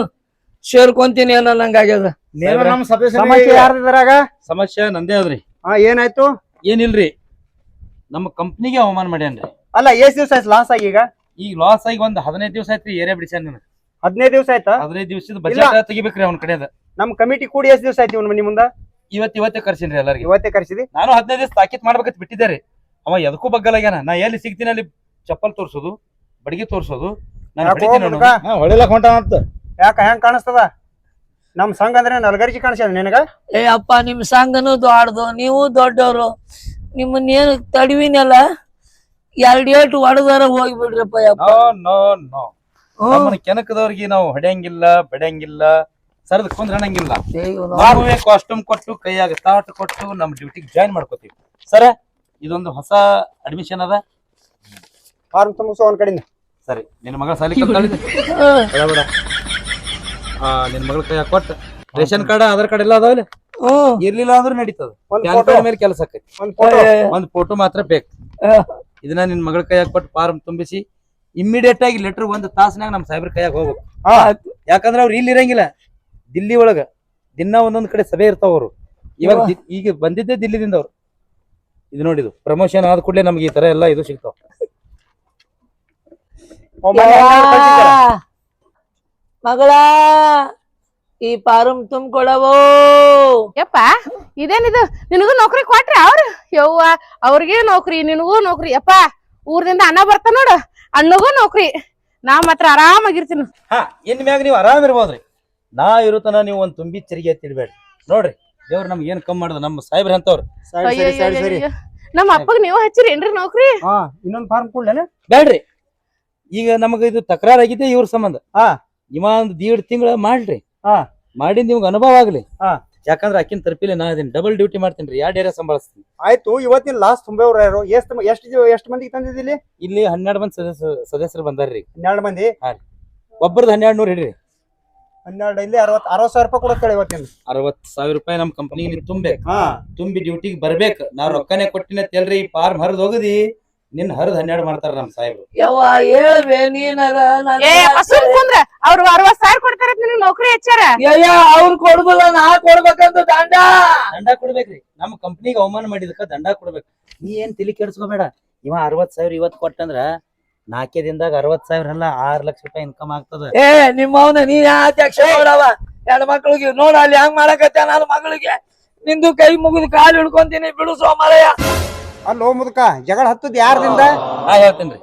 Speaker 1: ಸೇರ್ಕೊಂತೀನಿ ಅನ್ನೋ ನಂಗಾಗ್ಯದ
Speaker 4: ಆಗ್ಯದ. ನಮ್ಮ ಸದಸ್ಯ
Speaker 6: ಸಮಸ್ಯೆ
Speaker 3: ಸಮಸ್ಯೆ ನಂದೇ ಅದ್ರಿ
Speaker 6: ಹಾ ಏನಾಯ್ತು?
Speaker 3: ಏನಿಲ್ರಿ? ನಮ್ಮ ಕಂಪ್ನಿಗೆ ಅವಮಾನ ಮಾಡ್ಯಾನ್ರಿ.
Speaker 6: ಅಲ್ಲ ಎಷ್ಟ್ ದಿವ್ಸ ಆಯ್ತು ಲಾಸ್ ಆಗಿ ಈಗ?
Speaker 3: ಈಗ ಲಾಸ್ ಆಗಿ ಒಂದ್ ಹದಿನೈದು ದಿವಸ ಆಯ್ತ್ರಿ ಏರಿಯಾ ಬಿಡಿಸ್ಯಾನ ನಾನು
Speaker 6: ಹದಿನೈದು ದಿವಸ ಆಯ್ತಾ?
Speaker 3: ಹದಿನೈದು ದಿವಸದ ಬಜೆಟ್ ತೆಗಿಬೇಕ್ರಿ ಅವ್ನ ಕಡೆದ.
Speaker 6: ನಮ್ ಕಮಿಟಿ ಕೂಡಿ ಎಷ್ಟ್ ದಿವಸ ಆಯ್ತು ಇವ್ನ ಮನಿ ಮುಂದ?
Speaker 3: ಇವತ್ ಇವತ್ತೇ ಕರ್ಸಿನ್ರಿ ಎಲ್ಲರಿಗೆ.
Speaker 6: ಇವತ್ತೇ ಕರ್ಸಿದಿ?
Speaker 3: ನಾನು ಹದಿನೈದು ದಿವಸ ತಾಕೀತ್ ಮಾಡ್ಬೇಕಂತ ಬಿಟ್ಟಿದ್ದಾರೆ. ರೀ ಅವ ಎದಕ್ಕೂ ಬಗ್ಗಲಾಗ್ಯಾನ ನಾ ಎಲ್ಲಿ ಸಿಗ್ತೀನಿ ಅಲ್ಲಿ ಚಪ್ಪಲ್ ತೋರ್ಸೋದು ಬಡಿಗೆ ತೋರ್ಸೋದು ನಾನು
Speaker 6: ಯಾಕೋ
Speaker 4: ಹೊಂಟ ಹೊಂಟಾನಂತ
Speaker 6: ಯಾಕ ಹೆಂಗ್ ಕಾಣಿಸ್ತದ? ನಮ್ ಸಂಘ ಅಂದ್ರೆ ನಲ್ಗರ್ಜಿ ಕಾಣಿಸ್ಯದ ನಿನಗ?
Speaker 1: ಏ ಅಪ್ಪ ನಿಮ್ ಸಂಘನು ದೊಡ್ಡದು ನೀವು ದೊಡ್ಡವರು. ನಿಮ್ಮನ್ನೇನು ತಡವಿನಲ್ಲ? ಎರಡ್ ಏಟು ಹೊಡೆದಾರ ಹೋಗ್ಬಿಡ್ರಪ್ಪ ಯಪ್ಪ.
Speaker 3: No no no.
Speaker 1: ಹ್ಮ್.
Speaker 3: ನಮ್ಮನ್ನ ಕೆನಕದವ್ರಿಗೆ ನಾವು ಹೊಡೆಯಂಗಿಲ್ಲ ಬಡಿಯಂಗಿಲ್ಲ ಸರದ್ ಕುಂದ್ರಣಂಗಿಲ್ಲ ನಾವೇ ಕಾಸ್ಟ್ಯೂಮ್ ಕೊಟ್ಟು ಕೈಯಾಗ ತಾಟ್ ಕೊಟ್ಟು ನಮ್ಮ ಡ್ಯೂಟಿಗೆ ಜಾಯಿನ್ ಮಾಡ್ಕೋತೀವಿ. ಸರ ಇದೊಂದು ಹೊಸ ಅಡ್ಮಿಷನ್ ಅದ?
Speaker 6: ಫಾರ್ಮ್ ತುಂಬಿಸೋ ಒಂದ್ ಕಡೆಯಿಂದ.
Speaker 3: ಸರಿ ನಿನ್ನ ಮಗ ಸಾಲಿ ಬೇಡ ಆ ನಿನ್ನ ಮಗಳ ಕೈಯಾಗ ಕೊಟ್ಟು. ರೇಷನ್ ಕಾರ್ಡ್ ಆಧಾರ್ ಕಾರ್ಡ್ ಎಲ್ಲ ಅದಾವಲ್ಲ. ಇರ್ಲಿಲ್ಲ ಅಂದ್ರೆ ನಡೀತದ. ಪ್ಯಾನ್ ಕಾರ್ಡ್ ಮೇಲೆ ಕೆಲಸ ಆಕೈತಿ.
Speaker 6: ಒಂದ್ ಫೋಟೋ
Speaker 3: ಮಾತ್ರ ಬೇಕು. ಇದನ್ನ ನಿನ್ ಮಗಳ ಕೈಯಾಗ ಕೊಟ್ಟು ಫಾರ್ಮ್ ತುಂಬಿಸಿ ಇಮ್ಮಿಡಿಯೇಟ್ ಆಗಿ ಲೆಟರ್ ಒಂದ್ ತಾಸನಾಗ ನಮ್ ಸಾಹೇಬ್ರ ಕೈಯಾಗ ಹೋಗ್ಬೇಕು. ಯಾಕಂದ್ರೆ ಅವ್ರು ಇಲ್ಲಿ ಇರಂಗಿಲ್ಲ. ದಿಲ್ಲಿ ಒಳಗ ದಿನ ಒಂದೊಂದ್ ಕಡೆ ಸಭೆ ಇರ್ತಾವ ಅವರು. ಇವಾಗ ಈಗ ಬಂದಿದ್ದೆ ದಿಲ್ಲಿದಿಂದ ಅವ್ರು. ಇದು ನೋಡಿದು ಪ್ರಮೋಷನ್ ಆದ ಕೂಡಲೇ ನಮ್ಗೆ ಈ ತರ ಎಲ್ಲ ಇದು ಸಿಗ್ತಾವ.
Speaker 1: ಮಗಳ ಈ ಫಾರಂ ತುಂಬಿಕೊಡವೋ
Speaker 5: ಯಪ್ಪ ಇದೇನಿದು? ನಿನಗೂ ನೌಕರಿ ಕೊಟ್ರಿ ಅವ್ರು? ಯವ್ವ ಅವ್ರಿಗೆ ನೌಕರಿ ನಿನಗೂ ನೌಕರಿ. ಯಪ್ಪ ಊರ್ದಿಂದ ಅಣ್ಣ ಬರ್ತ ನೋಡು. ಅಣ್ಣಗೂ ನೌಕರಿ. ನಾ ಮಾತ್ರ ಆರಾಮಾಗಿರ್ತೀನಿ.
Speaker 3: ಹಾ ಇನ್ ಮ್ಯಾಗ ನೀವು ಆರಾಮ್ ಇರ್ಬೋದ್ರಿ. ನಾ ಇರುತನ ನೀವು ಒಂದ್ ತುಂಬಿ ಚರಿಗೆ ತಿಳ್ಬೇಡ್ರಿ ನೋಡ್ರಿ ದೇವ್ರ ನಮ್ಗೆ ಏನ್ ಕಮ್ಮಿ ಮಾಡ್ದ? ನಮ್ಮ ಸಾಹೇಬ್ರ ಅಂತವ್ರು
Speaker 6: ಸರಿ ಸರಿ ಸರಿ ಸರಿ
Speaker 5: ಅಯ್ಯಯ್ಯಯ್ಯಯ್ಯ. ನಮ್ಮ ಅಪ್ಪಗ್ ನೀವು ಹಚ್ಚಿರಿ ಏನ್ರಿ ನೌಕರಿ
Speaker 6: ಹಾ ಇನ್ನೊಂದ್ ಫಾರ್ಮ್ ಕೊಡ್ಲೇನ
Speaker 3: ಬೇಡ್ರಿ ಈಗ ನಮಗ ಇದು ತಕರಾರ್ ಆಗಿದೆ ಇವ್ರ ಸಂಬಂಧ
Speaker 6: ಹಾ.
Speaker 3: ಇವ ಒಂದು ದೀಡ್ ತಿಂಗಳ ಮಾಡ್ರಿ.
Speaker 6: ಹಾ.
Speaker 3: ಮಾಡಿ ನಿಮ್ಗೆ ಅನುಭವ ಆಗ್ಲಿ.
Speaker 6: ಹಾ.
Speaker 3: ಯಾಕಂದ್ರ ಅಕ್ಕಿನ ತರ್ಪಿಲೆ ನಾ ಇದೀನಿ ಡಬಲ್ ಡ್ಯೂಟಿ ಮಾಡ್ತೀನಿ ಎರಡು ಏರಿಯಾ ಸಂಭಾಳಿಸ್ತೀನಿ.
Speaker 6: ಆಯ್ತು ಇವತ್ತಿನ ಲಾಸ್ಟ್ ತುಂಬೇವ್ರ ಯಾರು? ಎಷ್ಟು ಎಷ್ಟು ಎಷ್ಟು ಮಂದಿಗೆ ತಂದಿದ್ದಿಲ್ಲಿ
Speaker 3: ಇಲ್ಲಿ ಹನ್ನೆರಡು ಮಂದಿ ಸದಸ್ಯ ಸದಸ್ಯರು ಬಂದಾರ್ರಿ.
Speaker 6: ಹನ್ನೆರಡು ಮಂದಿ?
Speaker 3: ಒಬ್ಬರದ್ದು ಹನ್ನೆರಡು ನೂರು ಹಿಡ್ರಿ.
Speaker 6: ಹನ್ನೆರಡು ಇಲ್ಲಿ ಅರವತ್ ಅರವತ್ ಸಾವಿರ ರೂಪಾಯಿ ಕೊಡತ್ತೇಳಿ ಇವತ್ತಿನ
Speaker 3: ಅರವತ್ ಸಾವಿರ ರೂಪಾಯಿ ನಮ್ ಕಂಪನಿಗೆ ತುಂಬೇಕು
Speaker 6: ಹಾ.
Speaker 3: ತುಂಬಿ ಡ್ಯೂಟಿಗೆ ಬರ್ಬೇಕು. ನಾ ರೊಕ್ಕನೆ ಕೊಟ್ಟಿನ ತೆಲ್ರಿ ಈ ಫಾರ್ಮ್ ಹರಿದು ಹೋಗದಿ. ನಿನ್ ಹರಿದ್ ಹನ್ನೆರಡು ಮಾಡ್ತಾರ ನಮ್ ಸಾಹೇಬ್ರು.
Speaker 1: ಯವ್ವ ಹೇಳ್ಬೇ ನೀನಾರ ನನ್
Speaker 5: ಏ ಅಪ್ಪ ಸುಮ್ ಕುಂದ್ರ ಅವ್ರು ಅರವತ್ ಸಾವಿರ ಕೊಡ್ತಾರ ನಿನ್ ನೌಕರಿ ಹೆಚ್ಚಾರ?
Speaker 1: ಯಯ್ಯ ಅವ್ರು ಕೊಡ್ಬಲ್ಲ ನಾ ಕೊಡ್ಬೇಕಂತ ದಂಡ.
Speaker 3: ದಂಡ ಕೊಡ್ಬೇಕ್ರಿ. ನಮ್ ಕಂಪ್ನಿಗೆ ಅವಮಾನ ಮಾಡಿದಕ್ಕ ದಂಡ ಕೊಡ್ಬೇಕು. ನೀ ಏನ್ ತಿಳಿ ಕೆಡ್ಸ್ಕೋಬೇಡ. ಇವ ಅರವತ್ ಸಾವಿರ ಇವತ್ ಕೊಟ್ಟಂದ್ರ ನಾಲ್ಕೇ ದಿನದಾಗ ಅರವತ್ ಸಾವಿರ ಅಲ್ಲ ಆರ್ ಲಕ್ಷ ರೂಪಾಯಿ ಇನ್ಕಮ್ ಆಗ್ತದ.
Speaker 1: ಏ ನಿಮ್ಮ ಅವನ ನೀ ಯಾ ಅಧ್ಯಕ್ಷ ನೋಡವ? ಮಕ್ಕಳಿಗೆ ಮಕ್ಳಿಗೆ ನೋಡ ಅಲ್ಲಿ ಹೆಂಗ್ ಮಾಡಕತ್ತ ನಾನು ಮಗಳಿಗೆ. ನಿಂದು ಕೈ ಮುಗಿದು ಕಾಲು ಹಿಡ್ಕೊಂತೀನಿ ಬಿಡು ಸೋಮರಯ್ಯ
Speaker 6: ಅಲ್ಲೋ ಮುದುಕ ಜಗಳ ಹತ್ತದ ಯಾರದಿಂದ?
Speaker 3: ನಾ ಹೇಳ್ತೇನ್ರಿ.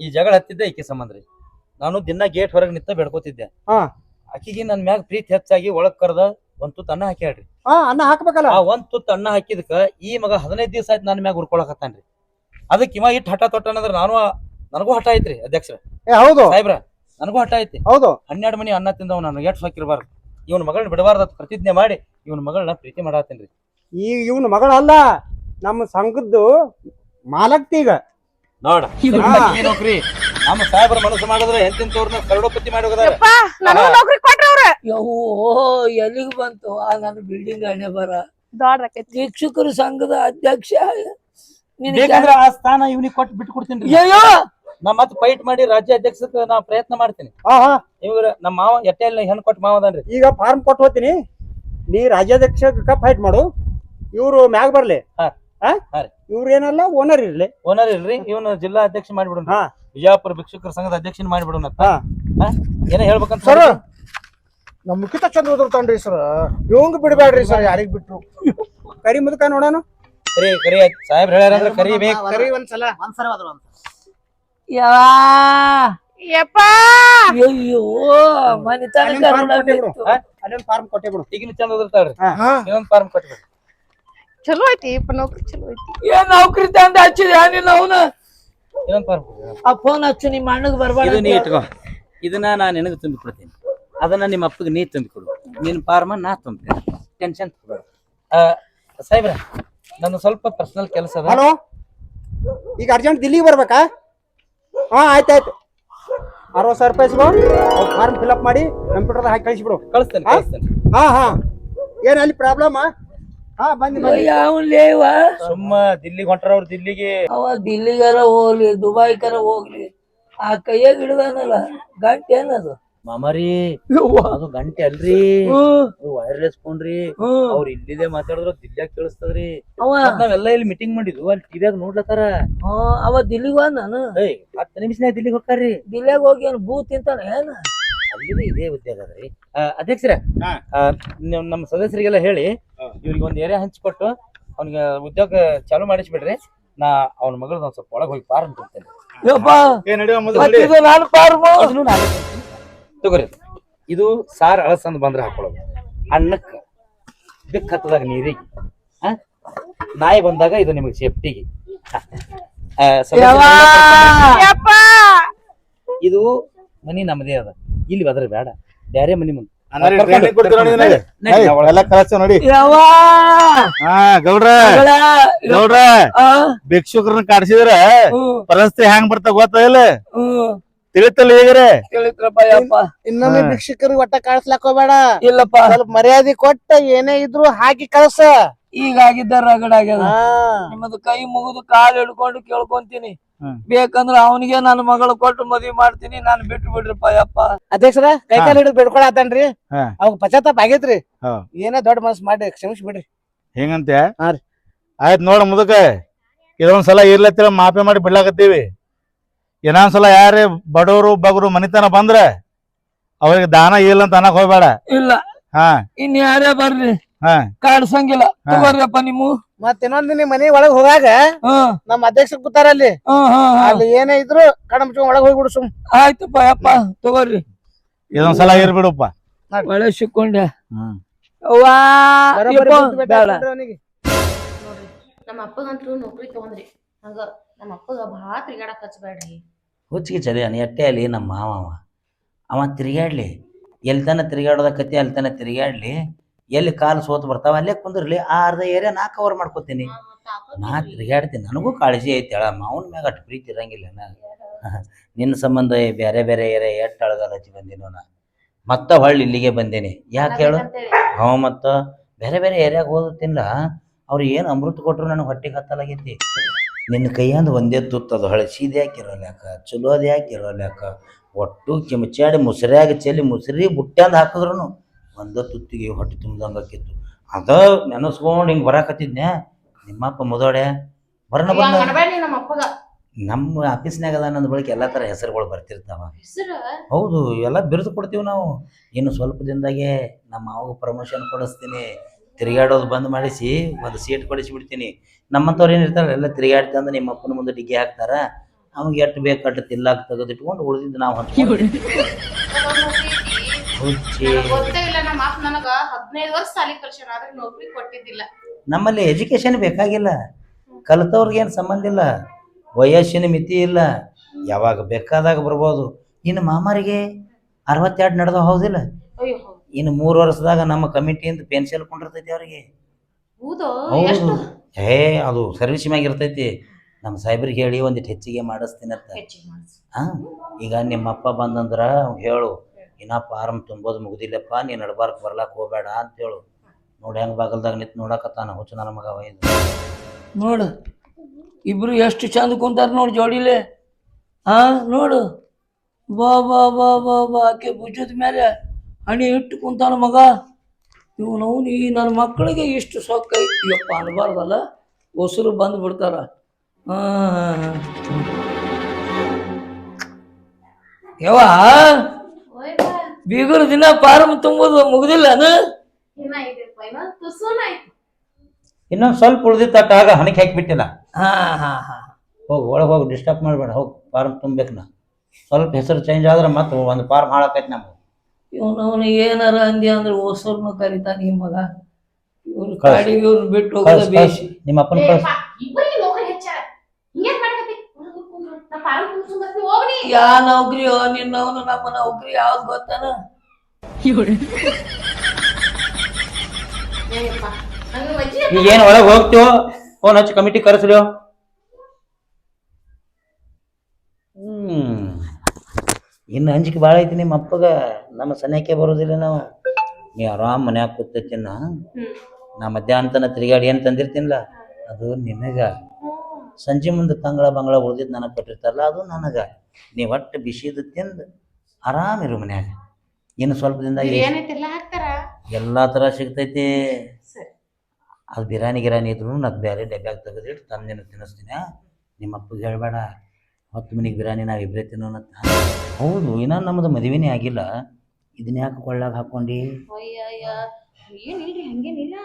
Speaker 3: ಈ ಜಗಳ ಹತ್ತಿದ್ದೆ ಈಕೆ ಸಂಬಂಧ ರೀ. ನಾನು ದಿನ ಗೇಟ್ ಹೊರಗೆ ನಿಂತ ಬೆಡ್ಕೋತಿದ್ದೆ.
Speaker 6: ಹಾ.
Speaker 3: ಆಕಿಗೆ ನನ್ ಮ್ಯಾಗ ಪ್ರೀತಿ ಹೆಚ್ಚಾಗಿ ಒಳಗ್ ಕರ್ದ ಒಂದ್ ತುತ್ತ ಅನ್ನ ಹಾಕಿ ಹೇಳ್ರಿ
Speaker 6: ಹಾ ಅನ್ನ ಹಾಕ್ಬೇಕಲ್ಲ?
Speaker 3: ಆ ಒಂದ್ ತುತ್ತ ಅನ್ನ ಹಾಕಿದಕ್ಕ ಈ ಮಗ ಹದಿನೈದು ದಿವಸ ಆಯ್ತು ನನ್ನ ಮ್ಯಾಗ ಉರ್ಕೊಳಕತ್ತಾನ್ರಿ ಅದಕ್ಕೆ ಇವ ಇಟ್ಟು ಹಠ ಅನ್ನೋದ್ರ ನಾನು ನನಗೂ ಹಠ ಐತ್ರಿ ಅಧ್ಯಕ್ಷರ.
Speaker 6: ಏ ಹೌದು.
Speaker 3: ಸಾಹೇಬ್ರ ನನಗೂ ಹಠ ಐತಿ.
Speaker 6: ಹೌದು.
Speaker 3: ಹನ್ನೆರಡು ಮನಿ ಅನ್ನ ತಿಂದವ್ ನಾನು ಎಟ್ ಹಾಕಿರ್ಬಾರ್ದು ಇವನ್ ಮಗಳನ್ನ ಬಿಡಬಾರ್ದು ಅಂತ ಪ್ರತಿಜ್ಞೆ ಮಾಡಿ ಇವನ್ ಮಗಳನ್ನ ಪ್ರೀತಿ ಮಾಡಾತೇನ್ರಿ
Speaker 6: ಈ ಇವನ ಮಗಳಲ್ಲ ನಮ್ಮ ಸಂಘದ್ದು ಮಾಲಕ್ತಿ ಈಗ.
Speaker 3: ನೋಡ. ನೌಕರಿ? ನಮ್ಮ ಸಾಹೇಬ್ರ ಮನಸ್ಸು ಮಾಡಿದ್ರೆ ತೋರ್ನ ಕರಡೋಪತಿ ಮಾಡಿ ಹೋಗದಾರ
Speaker 5: ಯಪ್ಪ ನನಗೂ ನೌಕರಿ ಕೊಟ್ರಿ ಅವ್ರ.
Speaker 1: ಯವ್ವೋ ಎಲ್ಲಿಗೆ ಬಂತು? ಆ ನನ್ನ ಬಿಲ್ಡಿಂಗ್ ಹಣೆ ಬರ. ಶಿಕ್ಷಕರು ಸಂಘದ ಅಧ್ಯಕ್ಷ. ನಿನಗೆ
Speaker 3: ಬೇಕಂದ್ರೆ ಆ ಸ್ಥಾನ ಇವ್ನಿಗೆ ಕೊಟ್ಟು ಬಿಟ್ಟು ಕೊಡ್ತೀನಿ
Speaker 1: ಅಯ್ಯೋ
Speaker 3: ನಾ ಮತ್ತೆ ಫೈಟ್ ಮಾಡಿ ರಾಜ್ಯ ಅಧ್ಯಕ್ಷಕ್ಕೆ ನಾ ಪ್ರಯತ್ನ ಮಾಡ್ತೀನಿ.
Speaker 6: ಹಾ
Speaker 3: ಇವ್ರ ನಮ್ಮ ಮಾವ ಎಟ್ಟೆಲ್ಲ ಹೆಣ್ಣು ಕೊಟ್ಟು ಮಾವದನ್ರಿ
Speaker 6: ಈಗ ಫಾರ್ಮ್ ಕೊಟ್ಟು ಹೋಗ್ತೀನಿ ನೀ ರಾಜ್ಯಾಧ್ಯಕ್ಷ ಫೈಟ್ ಮಾಡು. ಇವ್ರು ಮ್ಯಾಗ ಬರ್ಲಿ.
Speaker 3: ಹಾ.
Speaker 6: ಹಾ
Speaker 3: ಹಾ ರೀ.
Speaker 6: ಏನಲ್ಲ ಓನರ್ ಇರ್ಲಿ.
Speaker 3: ಓನರ್ ಇಲ್ರಿ ಇವನು ಜಿಲ್ಲಾ ಅಧ್ಯಕ್ಷ ಮಾಡಿಬಿಡೋಣ.
Speaker 6: ಹಾ.
Speaker 3: ವಿಜಯಪುರ ಭಿಕ್ಷುಕರ ಸಂಘದ ಅಧ್ಯಕ್ಷನ ಮಾಡಿಬಿಡೋಣ
Speaker 6: ಹಾ.
Speaker 3: ಏನೋ ಹೇಳ್ಬೇಕಂತ
Speaker 7: ಸರ್ ನಮ್ ಮುಖಿತ ಚಂದ ಓದಿರ್ತಾನ್ರಿ ಸರ್. ಇವಂಗ್ ಬಿಡ್ಬೇಡ್ರಿ ಸರ್ ಯಾರಿಗ್ ಬಿಟ್ರು.
Speaker 6: ಕರಿ ಮುದುಕ ನೋಡೋಣ
Speaker 3: ಕರಿ ಕರಿ. ಸಾಹೇಬ್ರ ಹೇಳ್ಯಾರಂದ್ರೆ ಕರಿಬೇಕು
Speaker 7: ಕರಿ ಒಂದ್ಸಲ
Speaker 1: ಯವ್ವಾ.
Speaker 5: ಯಪ್ಪ!
Speaker 1: ಅಯ್ಯೋ ಮನೆ ತನಕ
Speaker 6: ಕೊಟ್ಟೆ ಬಿಡು.
Speaker 3: ಈಗಿನ ಚಂದ ಓದಿರ್ತಾಳ್ರಿ.
Speaker 7: ಹಾ.
Speaker 3: ಇನ್ನೊಂದ್ ಫಾರ್ಮ್ ಕೊಟ್ಬಿಡ್ರಿ
Speaker 5: ಚಲೋ ಐತಿ ನೌಕರಿ ಚಲೋ ಐತಿ.
Speaker 1: ಏನ್ ನೌಕರಿ ತಂದ ಹಚ್ಚಿದ ನೀನ್ ಅವನ? ಆ ಫೋನ್ ಹಚ್ಚು ನಿಮ್ಮ ಅಣ್ಣಗ್ ಬರ್ಬಾರ್ದು
Speaker 3: ಇದು ನೀ. ಇಟ್ಕೋ. ಇದನ್ನ ನಾನು ನಿನಗೆ ತುಂಬಿ ಕೊಡ್ತೀನಿ. ಅದನ್ನ ನಿಮ್ಮ ಅಪ್ಪಗೆ ನೀ ತುಂಬಿ ಕೊಡು. ನಿನ್ನ ಪಾರ್ಮ ನಾ ತುಂಬ್ತೀನಿ ಟೆನ್ಷನ್ ತಗೋಬೇಡ. ಸಾಹೇಬ್ರ ನನ್ನ ಸ್ವಲ್ಪ ಪರ್ಸನಲ್ ಕೆಲಸ ಅದ.
Speaker 6: ಹಲೋ ಈಗ ಅರ್ಜೆಂಟ್ ದಿಲ್ಲಿಗೆ ಬರ್ಬೇಕಾ? ಹಾ ಆಯ್ತಾಯ್ತು ಅರವತ್ತು ಸಾವಿರ ರೂಪಾಯಿ ಸಿಗೋ ಫಾರ್ಮ್ ಫಿಲ್ಅಪ್ ಮಾಡಿ ಕಂಪ್ಯೂಟರ್ದಾಗ ಹಾಕಿ ಕಳಿಸ್ಬಿಡು
Speaker 3: ಕಳಿಸ್ತೇನೆ
Speaker 6: ಹಾ?
Speaker 3: ಕಳಿಸ್ತೇನೆ.
Speaker 6: ಹಾ ಹಾ. ಏನ್ ಅಲ್ಲಿ ಬಂದಿ ಬಂದಿ
Speaker 1: ಯಾವನ್ ಲೇವ?
Speaker 3: ಸುಮ್ಮ ದಿಲ್ಲಿಗೆ ಹೊಂಟ್ರ ಅವ್ರು ದಿಲ್ಲಿಗೆ.
Speaker 1: ಅವ ದಿಲ್ಲಿಗಾರ ಹೋಗ್ಲಿ ದುಬೈಗಾರ ಹೋಗ್ಲಿ ಆ ಕೈಯಾಗ ಹಿಡ್ದಾನಲ್ಲ ಗಂಟೆ ಏನದು
Speaker 3: ಮಾಮಾರಿ ಅದು ಗಂಟೆ ಅಲ್ರಿ. ವೈರ್ಲೆಸ್ ಫೋನ್ ರೀ. ಅವ್ರ ಇಲ್ಲಿದೆ ಮಾತಾಡಿದ್ರ ದಿಲ್ಲಿಯಾಗ ಕೇಳಿಸ್ತದ್ರಿ. ನಾವೆಲ್ಲ ಇಲ್ಲಿ ಮೀಟಿಂಗ್ ಮಾಡಿದ್ವು ಅಲ್ಲಿ ಟಿವಿಯಾಗ ನೋಡ್ಲತ್ತಾರ?
Speaker 1: ಅವ ದಿಲ್ಲಿಗೆ ಹೋದ ನಾನು.
Speaker 3: ಏಯ್ ಹತ್ತು ನಿಮಿಷನಾಗ ದಿಲ್ಲಿಗೆ ಹೋಗ್ತಾರ್ರಿ.
Speaker 1: ದಿಲ್ಲಿಯಾಗ ಹೋಗಿ ಏನ್ ಭೂ ತಿಂತಾನ ಏನ?
Speaker 3: ಅಲ್ಲಿ ಇದೇ ಉದ್ಯೋಗ ಅದ್ರಿ ಅಧ್ಯಕ್ಷರ ನಮ್ಮ ಸದಸ್ಯರಿಗೆಲ್ಲ ಹೇಳಿ ಇವ್ರಿಗೆ ಒಂದು ಏರಿಯಾ ಹಂಚ್ಕೊಟ್ಟು ಅವ್ನಿಗೆ ಉದ್ಯೋಗ ಚಾಲು ಮಾಡಿಸ್ಬಿಡ್ರಿ. ನಾ ಅವನ ಮಗಳದ ಒಂದ್ ಸ್ವಲ್ಪ ಒಳಗೆ ಹೋಗಿ
Speaker 4: ಪಾರ್ ಮೊದಲು
Speaker 1: ಇದು ನಾನು ಫಾರ್ಮು
Speaker 3: ಅದನ್ನು ನಾನೇ ಕೊಡ್ತೀನಿ. ತಗೋರಿ ಇದು ಸಾರ್ ಅಳಸಂದ್ ಬಂದ್ರೆ ಹಾಕೊಳ್ಳೋದು ಅನ್ನಕ್ಕ ಬಿಕ್ ಹತ್ತದಾಗ ನೀರಿಗೆ. ಆ? ನಾಯಿ ಬಂದಾಗ ಇದು ನಿಮಗೆ ಸೇಫ್ಟಿಗೆ!
Speaker 5: ಯಪ್ಪ!
Speaker 3: ಇದು ಮನಿ ನಮ್ಮದೇ ಅದ. ಇಲ್ಲಿ ಬದ್ರ ಬೇಡ. ಬ್ಯಾರೆ ಮನಿ ಮುಂದೆ
Speaker 4: ಭಿಕ್ಷುಕರನ್ನ ಕಾಡ್ಸಿದ್ರ ಪರಿಸ್ಥಿತಿ ಹೆಂಗ್ ಬರ್ತಾ ಗೊತ್ತಾ ಇಲ್ಲ? ತಿಳಿತಲ್ಲ ಈಗರೆ?
Speaker 1: ತಿಳಿತ್ರಪ್ಪ ಯಪ್ಪ.
Speaker 7: ಇನ್ನೊಮ್ಮೆ ಭಿಕ್ಷುಕರಿಗೆ ಒಟ್ಟ ಕಳ್ಸ್ಲಾಕ್ ಹೋಗ್ಬೇಡ.
Speaker 1: ಇಲ್ಲಪ್ಪ.
Speaker 7: ಸ್ವಲ್ಪ ಮರ್ಯಾದೆ ಕೊಟ್ಟ ಏನೇ ಇದ್ರು ಹಾಕಿ ಕಳ್ಸ.
Speaker 1: ಈಗ ಆಗಿದ್ದ ರಗಡ ಆಗ್ಯದ.
Speaker 7: ಹಾ.
Speaker 1: ನಿಮ್ಮದು ಕೈ ಮುಗಿದು ಕಾಲು ಹಿಡ್ಕೊಂಡು ಕೇಳ್ಕೊಂತೀನಿ. ಬೇಕಂದ್ರ ಅವನಿಗೆ ನನ್ನ ಮಗಳು ಕೊಟ್ಟು ಮದ್ವಿ ಮಾಡ್ತೀನಿ ನಾನು ಬಿಟ್ಟು ಬಿಡ್ರಿಪ್ಪ ಯಪ್ಪ.
Speaker 7: ಅಧ್ಯಕ್ಷರ ಕೈ ಕಾಲ ಹಿಡಿದು ಬಿಡ್ಕೊಳತನ್ರಿ. ಅವಾಗ ಪಶ್ಚಾತ್ತಾಪ ಆಗೈತ್ರಿ. ಏನೇ ದೊಡ್ಡ ಮನಸ್ ಮಾಡಿ ಕ್ಷಮಿಸಿ ಬಿಡ್ರಿ.
Speaker 4: ಹೆಂಗಂತೆ?
Speaker 7: ಆಯ್ತು ರೀ.
Speaker 4: ಆಯ್ತ್ ನೋಡ ಮುದಕ ಇದೊಂದ್ಸಲ ಇರ್ಲತ್ತಿರ ಮಾಪೆ ಮಾಡಿ ಬಿಡ್ಲಾಕತ್ತೀವಿ. ಇನ್ನೊಂದ್ಸಲ ಯಾರೇ ಬಡವರು ಬಗರು ಮನಿತನ ಬಂದ್ರೆ ಅವ್ರಿಗೆ ದಾನ ಇಲ್ಲ ಅಂತ ಅನ್ನಕ್ ಹೋಗ್ಬೇಡ.
Speaker 1: ಇಲ್ಲ.
Speaker 4: ಹಾ.
Speaker 1: ಇನ್ ಯಾರೇ ಬರ್ರಿ
Speaker 4: ಹಾ.
Speaker 1: ಕಾಡ್ಸಂಗಿಲ್ಲ. ತಗೋರಿಯಪ್ಪ ನಿಮ್ಮ.
Speaker 7: ಮತ್ ಇನ್ನೊಂದ್ ನಿಮ್ ಮನಿ ಒಳಗ್ ಹೋಗಾಗ ನಮ್ಮ ಅಧ್ಯಕ್ಷ ಕೂತಾರ ಅಲ್ಲಿ. ಅಲ್ಲಿ ಏನೇ ಇದ್ರು ಕಡಮ್ ಮುಚ್ಕೊಂಡ್ ಒಳಗ್ ಹೋಗ್ಬಿಡು ಸುಮ್.
Speaker 1: ಆಯ್ತಪ್ಪ ಯಪ್ಪ ತಗೋರಿ.
Speaker 4: ಇದೊಂದ್ಸಲ ಇರ್ಬಿಡಪ್ಪ
Speaker 1: ಒಳ್ಳೆ ಸಿಕ್ಕೊಂಡೆ
Speaker 8: ನಮ್ಮ ಅಪ್ಪಗಂತೂ ನೌಕರಿ ತಗೊಂಡ್ರಿ ಹಂಗ ನಮ್ಮ ಅಪ್ಪಗ ಭಾಳ ತಿರ್ಗಾಡಕ್ ಹಚ್ಬೇಡ್ರಿ.
Speaker 9: ಹುಚ್ಚಿಗೆ ಚಲಿ ಅನಿ ಅಟ್ಟೆ ಅಲ್ಲಿ ನಮ್ಮ ಮಾವ ಅವ. ತಿರ್ಗಾಡ್ಲಿ ಎಲ್ತನ ಎಲ್ಲಿ ತನ ಅಲ್ತನ ಅಲ್ಲಿ ತನ ತಿರುಗಾಡ್ಲಿ ಎಲ್ಲಿ ಕಾಲು ಸೋತು ಬರ್ತಾವ ಅಲ್ಲೇ ಕುಂದಿರ್ಲಿ ಆ ಅರ್ಧ ಏರಿಯಾ ನಾ ಕವರ್ ಮಾಡ್ಕೋತೀನಿ. ನಾ ತಿರುಗಾಡ್ತೀನಿ ನನಗೂ ಕಾಳಜಿ ಐತಿ ಹೇಳ ಮಾವನ ಮ್ಯಾಗ ಅಷ್ಟು ಪ್ರೀತಿ ಇರಂಗಿಲ್ಲ ನಾ. ನಿನ್ನ ಸಂಬಂಧ ಬೇರೆ ಬೇರೆ ಏರಿಯಾ ಎಷ್ಟು ಅಳಗಾಲ ಹಚ್ಚಿ ಬಂದಿನೋ ನಾ. ಮತ್ತ ಹೊಳ್ಳಿ ಇಲ್ಲಿಗೆ ಬಂದೇನಿ. ಯಾಕೆ ಹೇಳು? ಅವ ಮತ್ತ ಬೇರೆ ಬೇರೆ ಏರಿಯಾಗ ಹೋದತ್ತಿಲ್ಲ ಅವ್ರು ಏನು ಅಮೃತ ಕೊಟ್ಟರು ನನಗೆ ಹೊಟ್ಟೆಗೆ ಹತ್ತಲಾಗೈತಿ. ನಿನ್ನ ಕೈಯಂದು ಒಂದೇ ತುತ್ತದು ಹಳಸಿದ ಯಾಕೆ ಇರೋಲ್ಯಾಕ ಚಲೋದು ಯಾಕೆ ಇರೋಲ್ಯಾಕ ಒಟ್ಟು ಕಿಮಚಾಡಿ ಮುಸ್ರ್ಯಾಗ ಚೆಲ್ಲಿ ಮುಸ್ರಿ ಅಂದ ಹಾಕಿದ್ರು ಒಂದ ತುತ್ತಿಗೆ ಹೊಟ್ಟೆ ತುಂಬ್ದಂಗೆ ಆಕಿತ್ತು. ಅದ ನೆನಸ್ಕೊಂಡು ಹಿಂಗೆ ಬರಾಕತ್ತಿದ್ನೆ ನಿಮ್ಮಪ್ಪ ಮುದೋಡೆ ಬರ್ಣ
Speaker 8: ಅನ್ಬೇಡ್ರಿ ನಮ್ಮ ಅಪ್ಪಗ.
Speaker 9: ನಮ್ಮ ಆಫೀಸ್ನಾಗ ಅದ ನನ್ನ ಬಳಿಕ ಎಲ್ಲ ಥರ ಹೆಸರುಗಳು ಬರ್ತಿರ್ತಾವ.
Speaker 8: ಹೆಸರು?
Speaker 9: ಹೌದು ಎಲ್ಲ ಬಿರುದು ಕೊಡ್ತೀವಿ ನಾವು. ಇನ್ನು ಸ್ವಲ್ಪ ದಿನದಾಗೆ ನಮ್ಮ ಮಾವ ಪ್ರಮೋಷನ್ ಕೊಡಿಸ್ತೀನಿ. ತಿರುಗಾಡೋದು ಬಂದ್ ಮಾಡಿಸಿ ಒಂದು ಸೀಟ್ ಕೊಡಿಸಿ ಬಿಡ್ತೀನಿ ನಮ್ಮಂಥವ್ರು ಏನು ಇರ್ತಾರಲ್ಲ ಎಲ್ಲ ತಿರುಗಾಡ್ತಿ ಅಂದ್ರೆ ನಿಮ್ಮ ಅಪ್ಪನ ಮುಂದೆ ಡಿಗ್ಗಿ ಹಾಕ್ತಾರ. ಅವ್ನಿಗೆ ಎಷ್ಟು ಬೇಕು ಅಟ್ಟು ತಿಲ್ಲಾಕ್ ತೆಗೆದಿಟ್ಕೊಂಡು ಉಳಿದಿದ್ದು ನಾವು ಹಂಚ್ಕೊಂಡು
Speaker 3: ಹುಚ್ಚಿ.
Speaker 5: ನನಗ್ ಹದಿನೈದು ವರ್ಷ ಸಾಲಿ ಕಲ್ಸ್ಯಾನ ಆದ್ರೆ ನೌಕರಿ ಕೊಟ್ಟಿದ್ದಿಲ್ಲ.
Speaker 3: ನಮ್ಮಲ್ಲಿ ಎಜುಕೇಶನ್ ಬೇಕಾಗಿಲ್ಲ. ಕಲಿತವ್ರಿಗೆ ಏನು ಸಂಬಂಧ ಇಲ್ಲ. ವಯಸ್ಸಿನ ಮಿತಿ ಇಲ್ಲ. ಯಾವಾಗ ಬೇಕಾದಾಗ ಬರ್ಬೋದು. ಇನ್ನು ಮಾಮಾರಿಗೆ ಅರವತ್ತೆರಡು ನಡೆದ ಹೌದಿಲ್ಲ.
Speaker 5: ಅಯ್ಯೋ
Speaker 3: ಇನ್ನು ಮೂರು ವರ್ಷದಾಗ ನಮ್ಮ ಕಮಿಟಿಯಿಂದ ಪೆನ್ಷನ್ ಕೊಂಡಿರ್ತೈತಿ ಅವರಿಗೆ.
Speaker 5: ಹೌದು
Speaker 3: ಹೌದು.
Speaker 5: ಎಷ್ಟು?
Speaker 3: ಏ ಅದು ಸರ್ವಿಸ್ ಮ್ಯಾಗ ಇರ್ತೈತಿ. ನಮ್ಮ ಸಾಹೇಬ್ರಿಗೆ ಹೇಳಿ ಒಂದಿಟ್ಟು ಹೆಚ್ಚಿಗೆ ಮಾಡಿಸ್ತೀನಂತ.
Speaker 5: ಹೆಚ್ಚಿಗೆ ಮಾಡ್ಸು.
Speaker 3: ಹಾ ಈಗ ನಿಮ್ಮಪ್ಪ ಬಂದಂದ್ರ ಹೇಳು. ಇನ್ನ ಫಾರಮ್ ತುಂಬೋದು, ಮುಗಿದಿಲ್ಲಪ್ಪ, ನೀ ನಡ್ಬಾರ್ಕ್ ಬರ್ಲಾಕ್ ಹೋಗ್ಬೇಡ ಅಂತ ಹೇಳು ನೋಡಿ ಹೆಂಗ್ ಬಾಗಲ್ದಾಗ ನಿಂತು ನೋಡಕತ್ತಾನ, ಹುಚ್ಚು ನನ್ನ ಮಗ
Speaker 1: ನೋಡು, ಇಬ್ರು ಎಷ್ಟು ಚಂದ ಕುಂತಾರ ನೋಡು ಜೋಡಿಲೆ. ಹಾ ನೋಡು. ಬಾ ಬಾ ಬಾ ಬಾ ಬಾ, ಆಕೆ ಭುಜದ ಮೇಲೆ ಹಣಿ ಇಟ್ಟು ಕುಂತಾನ ಮಗ. ಇವನು ಈ ನನ್ನ ಮಕ್ಕಳಿಗೆ ಇಷ್ಟು ಸೊಕ್ಕ ಯಪ್ಪ, ಅನ್ಬಾರ್ದಲ್ಲ. ಹೊಸರು ಬಂದು ಬಿಡ್ತಾರ.
Speaker 5: ಯವಾ.
Speaker 1: ಬೀಗರು ದಿನ ಫಾರ್ಮ್ ತುಂಬೋದು ಮುಗುದಿಲ್ಲ
Speaker 5: ಇನ್ನ
Speaker 3: ಇನ್ನೊಂದು ಸ್ವಲ್ಪ ಉಳಿದಿತ್ತ ಆಗ ಹಣಕ್ಕೆ ಹಾಕಿಬಿಟ್ಟಿಲ್ಲ.
Speaker 1: ಹಾ ಹಾ ಹಾ.
Speaker 3: ಹೋಗಿ ಒಳಗೆ ಹೋಗಿ ಡಿಸ್ಟರ್ಬ್ ಮಾಡಬೇಡ ಹೋಗಿ ಫಾರ್ಮ್ ತುಂಬಬೇಕು ನಾ. ಸ್ವಲ್ಪ ಹೆಸರು ಚೇಂಜ್ ಆದ್ರೆ ಮತ್ತೆ ಒಂದು ಫಾರ್ಮ್ ಹಾಳಾಕೈತಿ ನಮ್ಗೆ.
Speaker 1: ಇವನು ಅವನು ಏನಾರ ಅಂದಿ ಅಂದ್ರೆ ಹೊಸರ್ನು ಕರಿತಾನೆ ಈ ಮಗ. ಇವನು
Speaker 3: ಕಳ್ಸ್.
Speaker 1: ಕಾಡಿಗೆ ಇವ್ನು ಬಿಟ್ಟು ಹೋಗೋದ. ಬೇಸಿ
Speaker 3: ನಿಮ್ಮ ಅಪ್ಪನ ಕಳ್ಸ
Speaker 5: ಏಪ್ಪ, ಇಬ್ಬರಿಗೆ ನೌಕರಿ ಹೆಚ್ಚಾರ ಹಿಂಗೇನ್ ಮಾಡಕತ್ತಿ ಹೊರಗ್ ಹೋಗ್ ಕುಂದ್ರು. ನಾ ಪಾರು ಕುಂದ್ರು ಬರ್ತೀನಿ ಹೋಗ್ರಿ
Speaker 1: ಯಾ ನೌಕರಿ ನಿನ್ನವನು ನಮ್ಮ ನೌಕರಿ ಯಾವ್ದು ಗೊತ್ತಾನ?
Speaker 3: ಏನು ಒಳಗೆ ಹೋಗ್ತೀವೋ ಫೋನ್ ಹಚ್ಚಿ ಕಮಿಟಿ ಕರೆಸ್ಲಿಯೋ ಹ್ಮ್. ಇನ್ನು ಅಂಜಿಕೆ ಭಾಳ ಐತಿ ನಿಮ್ಮ ಅಪ್ಪಗ. ನಮ್ಮ ಸನ್ಯಾಕೆ ಬರೋದಿಲ್ಲ ನಾವು. ನೀ ಆರಾಮ್ ಮನ್ಯಾಗ ಕೂತೈತಿನ ನಾ ಮಧ್ಯಾಹ್ನ ತನ ತಿರುಗಾಡಿ ಏನು ತಂದಿರ್ತೀನಿಲ್ಲ ಅದು ನಿನಗ. ಸಂಜೆ ಮುಂದೆ ತಂಗಳ ಬಂಗಳ ಉಳ್ದಿದ್ದು ನನಗೆ ಕೊಟ್ಟಿರ್ತಾರಲ್ಲ ಅದು ನನಗೆ. ನೀ ಒಟ್ಟು ಬಿಸಿದು ತಿಂದು ಆರಾಮಿರು ಮನ್ಯಾಗ. ಇನ್ನು ಸ್ವಲ್ಪ ದಿನದಾಗ ಎಲ್ಲ ಥರ ಸಿಗ್ತೈತಿ. ಅದು ಬಿರಿಯಾನಿ ಗಿರಾನಿ ಇದ್ರು ಅದು ಬೇರೆ ಡಬ್ಬ್ಯಾಗ ತೆಗೆದಿಟ್ಟು ತಂದಿನ ತಿನ್ನಿಸ್ತೀನಿ. ನಿಮ್ಮ ಅಪ್ಪಗೆ ಹೇಳಬೇಡ. ಹತ್ತು ಮನಿಗೆ ಬಿರಿಯಾನಿ ನಾವು ಇಬ್ಬರೇ ತಿನ್ನೋಣ ಹೌದು ಇನ್ನೂ ನಮ್ಮದು ಮದುವೆನೇ ಆಗಿಲ್ಲ. ಇದನ್ನ ಯಾಕೆ ಕೊಳ್ಳಾಗ
Speaker 5: ಹಾಕೊಂಡಿ? ಏನಿಲ್ರಿ ಹಂಗೇನಿಲ್ಲ.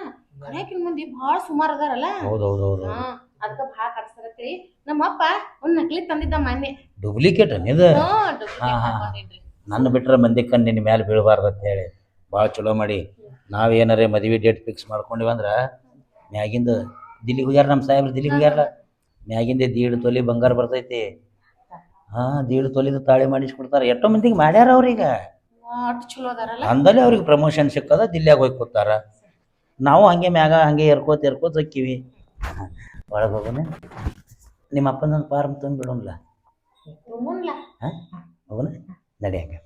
Speaker 5: ಕನ್ಯಾಕಿನ ಮಂದಿ ಭಾಳ ಸುಮಾರು ಅದಾರಲ್ಲ.
Speaker 3: ಹೌದು ಹೌದು ಹೌದು
Speaker 5: ಅದಕ್ಕ ಭಾಳ ಕಟ್ಸರತ್ರಿ ನಮ್ಮ ಅಪ್ಪ ಒಂದ್ ನಕಲಿ ತಂದಿದ್ದ ಮನೆ
Speaker 3: ಡೂಪ್ಲಿಕೇಟ್
Speaker 5: duplicate
Speaker 3: ಹಾ, ಹಾ. ನನ್ನ ಬಿಟ್ರೆ ಮಂದಿ ಕಣ್ಣು ನಿನ್ನ ಮೇಲೆ ಬೀಳಬಾರ್ದು ಅಂತ ಹೇಳಿ. ಭಾಳ ಚಲೋ ಮಾಡಿ. ನಾವೇನಾರೇ ಮದುವೆ ಡೇಟ್ ಫಿಕ್ಸ್ ಮಾಡ್ಕೊಂಡಿವಿ ಅಂದ್ರೆ ಮ್ಯಾಗಿಂದ ದಿಲ್ಲಿಗೆ ಹೋಗ್ಯಾರ ನಮ್ಮ ಸಾಹೇಬ್ರು ದಿಲ್ಲಿಗೆ ಹೋಗ್ಯಾರ ಮ್ಯಾಗಿಂದ ದೀಡ್ ತೊಲಿ ಬಂಗಾರ ಬರ್ತೈತಿ. ಹಾ ದೀಡ್ ತೊಲಿದು ತಾಳಿ ಮಾಡಿಸ್ಕೊಡ್ತಾರೆ. ಎಷ್ಟೋ ಮಂದಿಗೆ ಮಾಡ್ಯಾರ ಅವ್ರೀಗ
Speaker 5: ಅಷ್ಟ್ ಚಲೋ ಅದಾರಲ್ಲ.
Speaker 3: ಅಂದಲ್ಲಿ ಅವ್ರಿಗೆ ಪ್ರಮೋಷನ್ ಸಿಕ್ಕದ ದಿಲ್ಲಿಯಾಗ ಹೋಗಿ ಕೂತಾರ. ನಾವು ಹಂಗೆ ಮ್ಯಾಗ ಹಂಗೆ ಎರ್ಕೋತ ಎರ್ಕೋತ ಹೋಕ್ಕಿವಿ. ಒಳಗೆ ಹೋಗೋಣ ನಿಮ್ಮ ಅಪ್ಪನೊಂದು ಫಾರ್ಮ್ ತಂದು ಬಿಡೋಣಲ್ಲ
Speaker 5: ಹಾಂ?
Speaker 3: ಹೋಗೋಣ? ನಡಿಯಂಗೆ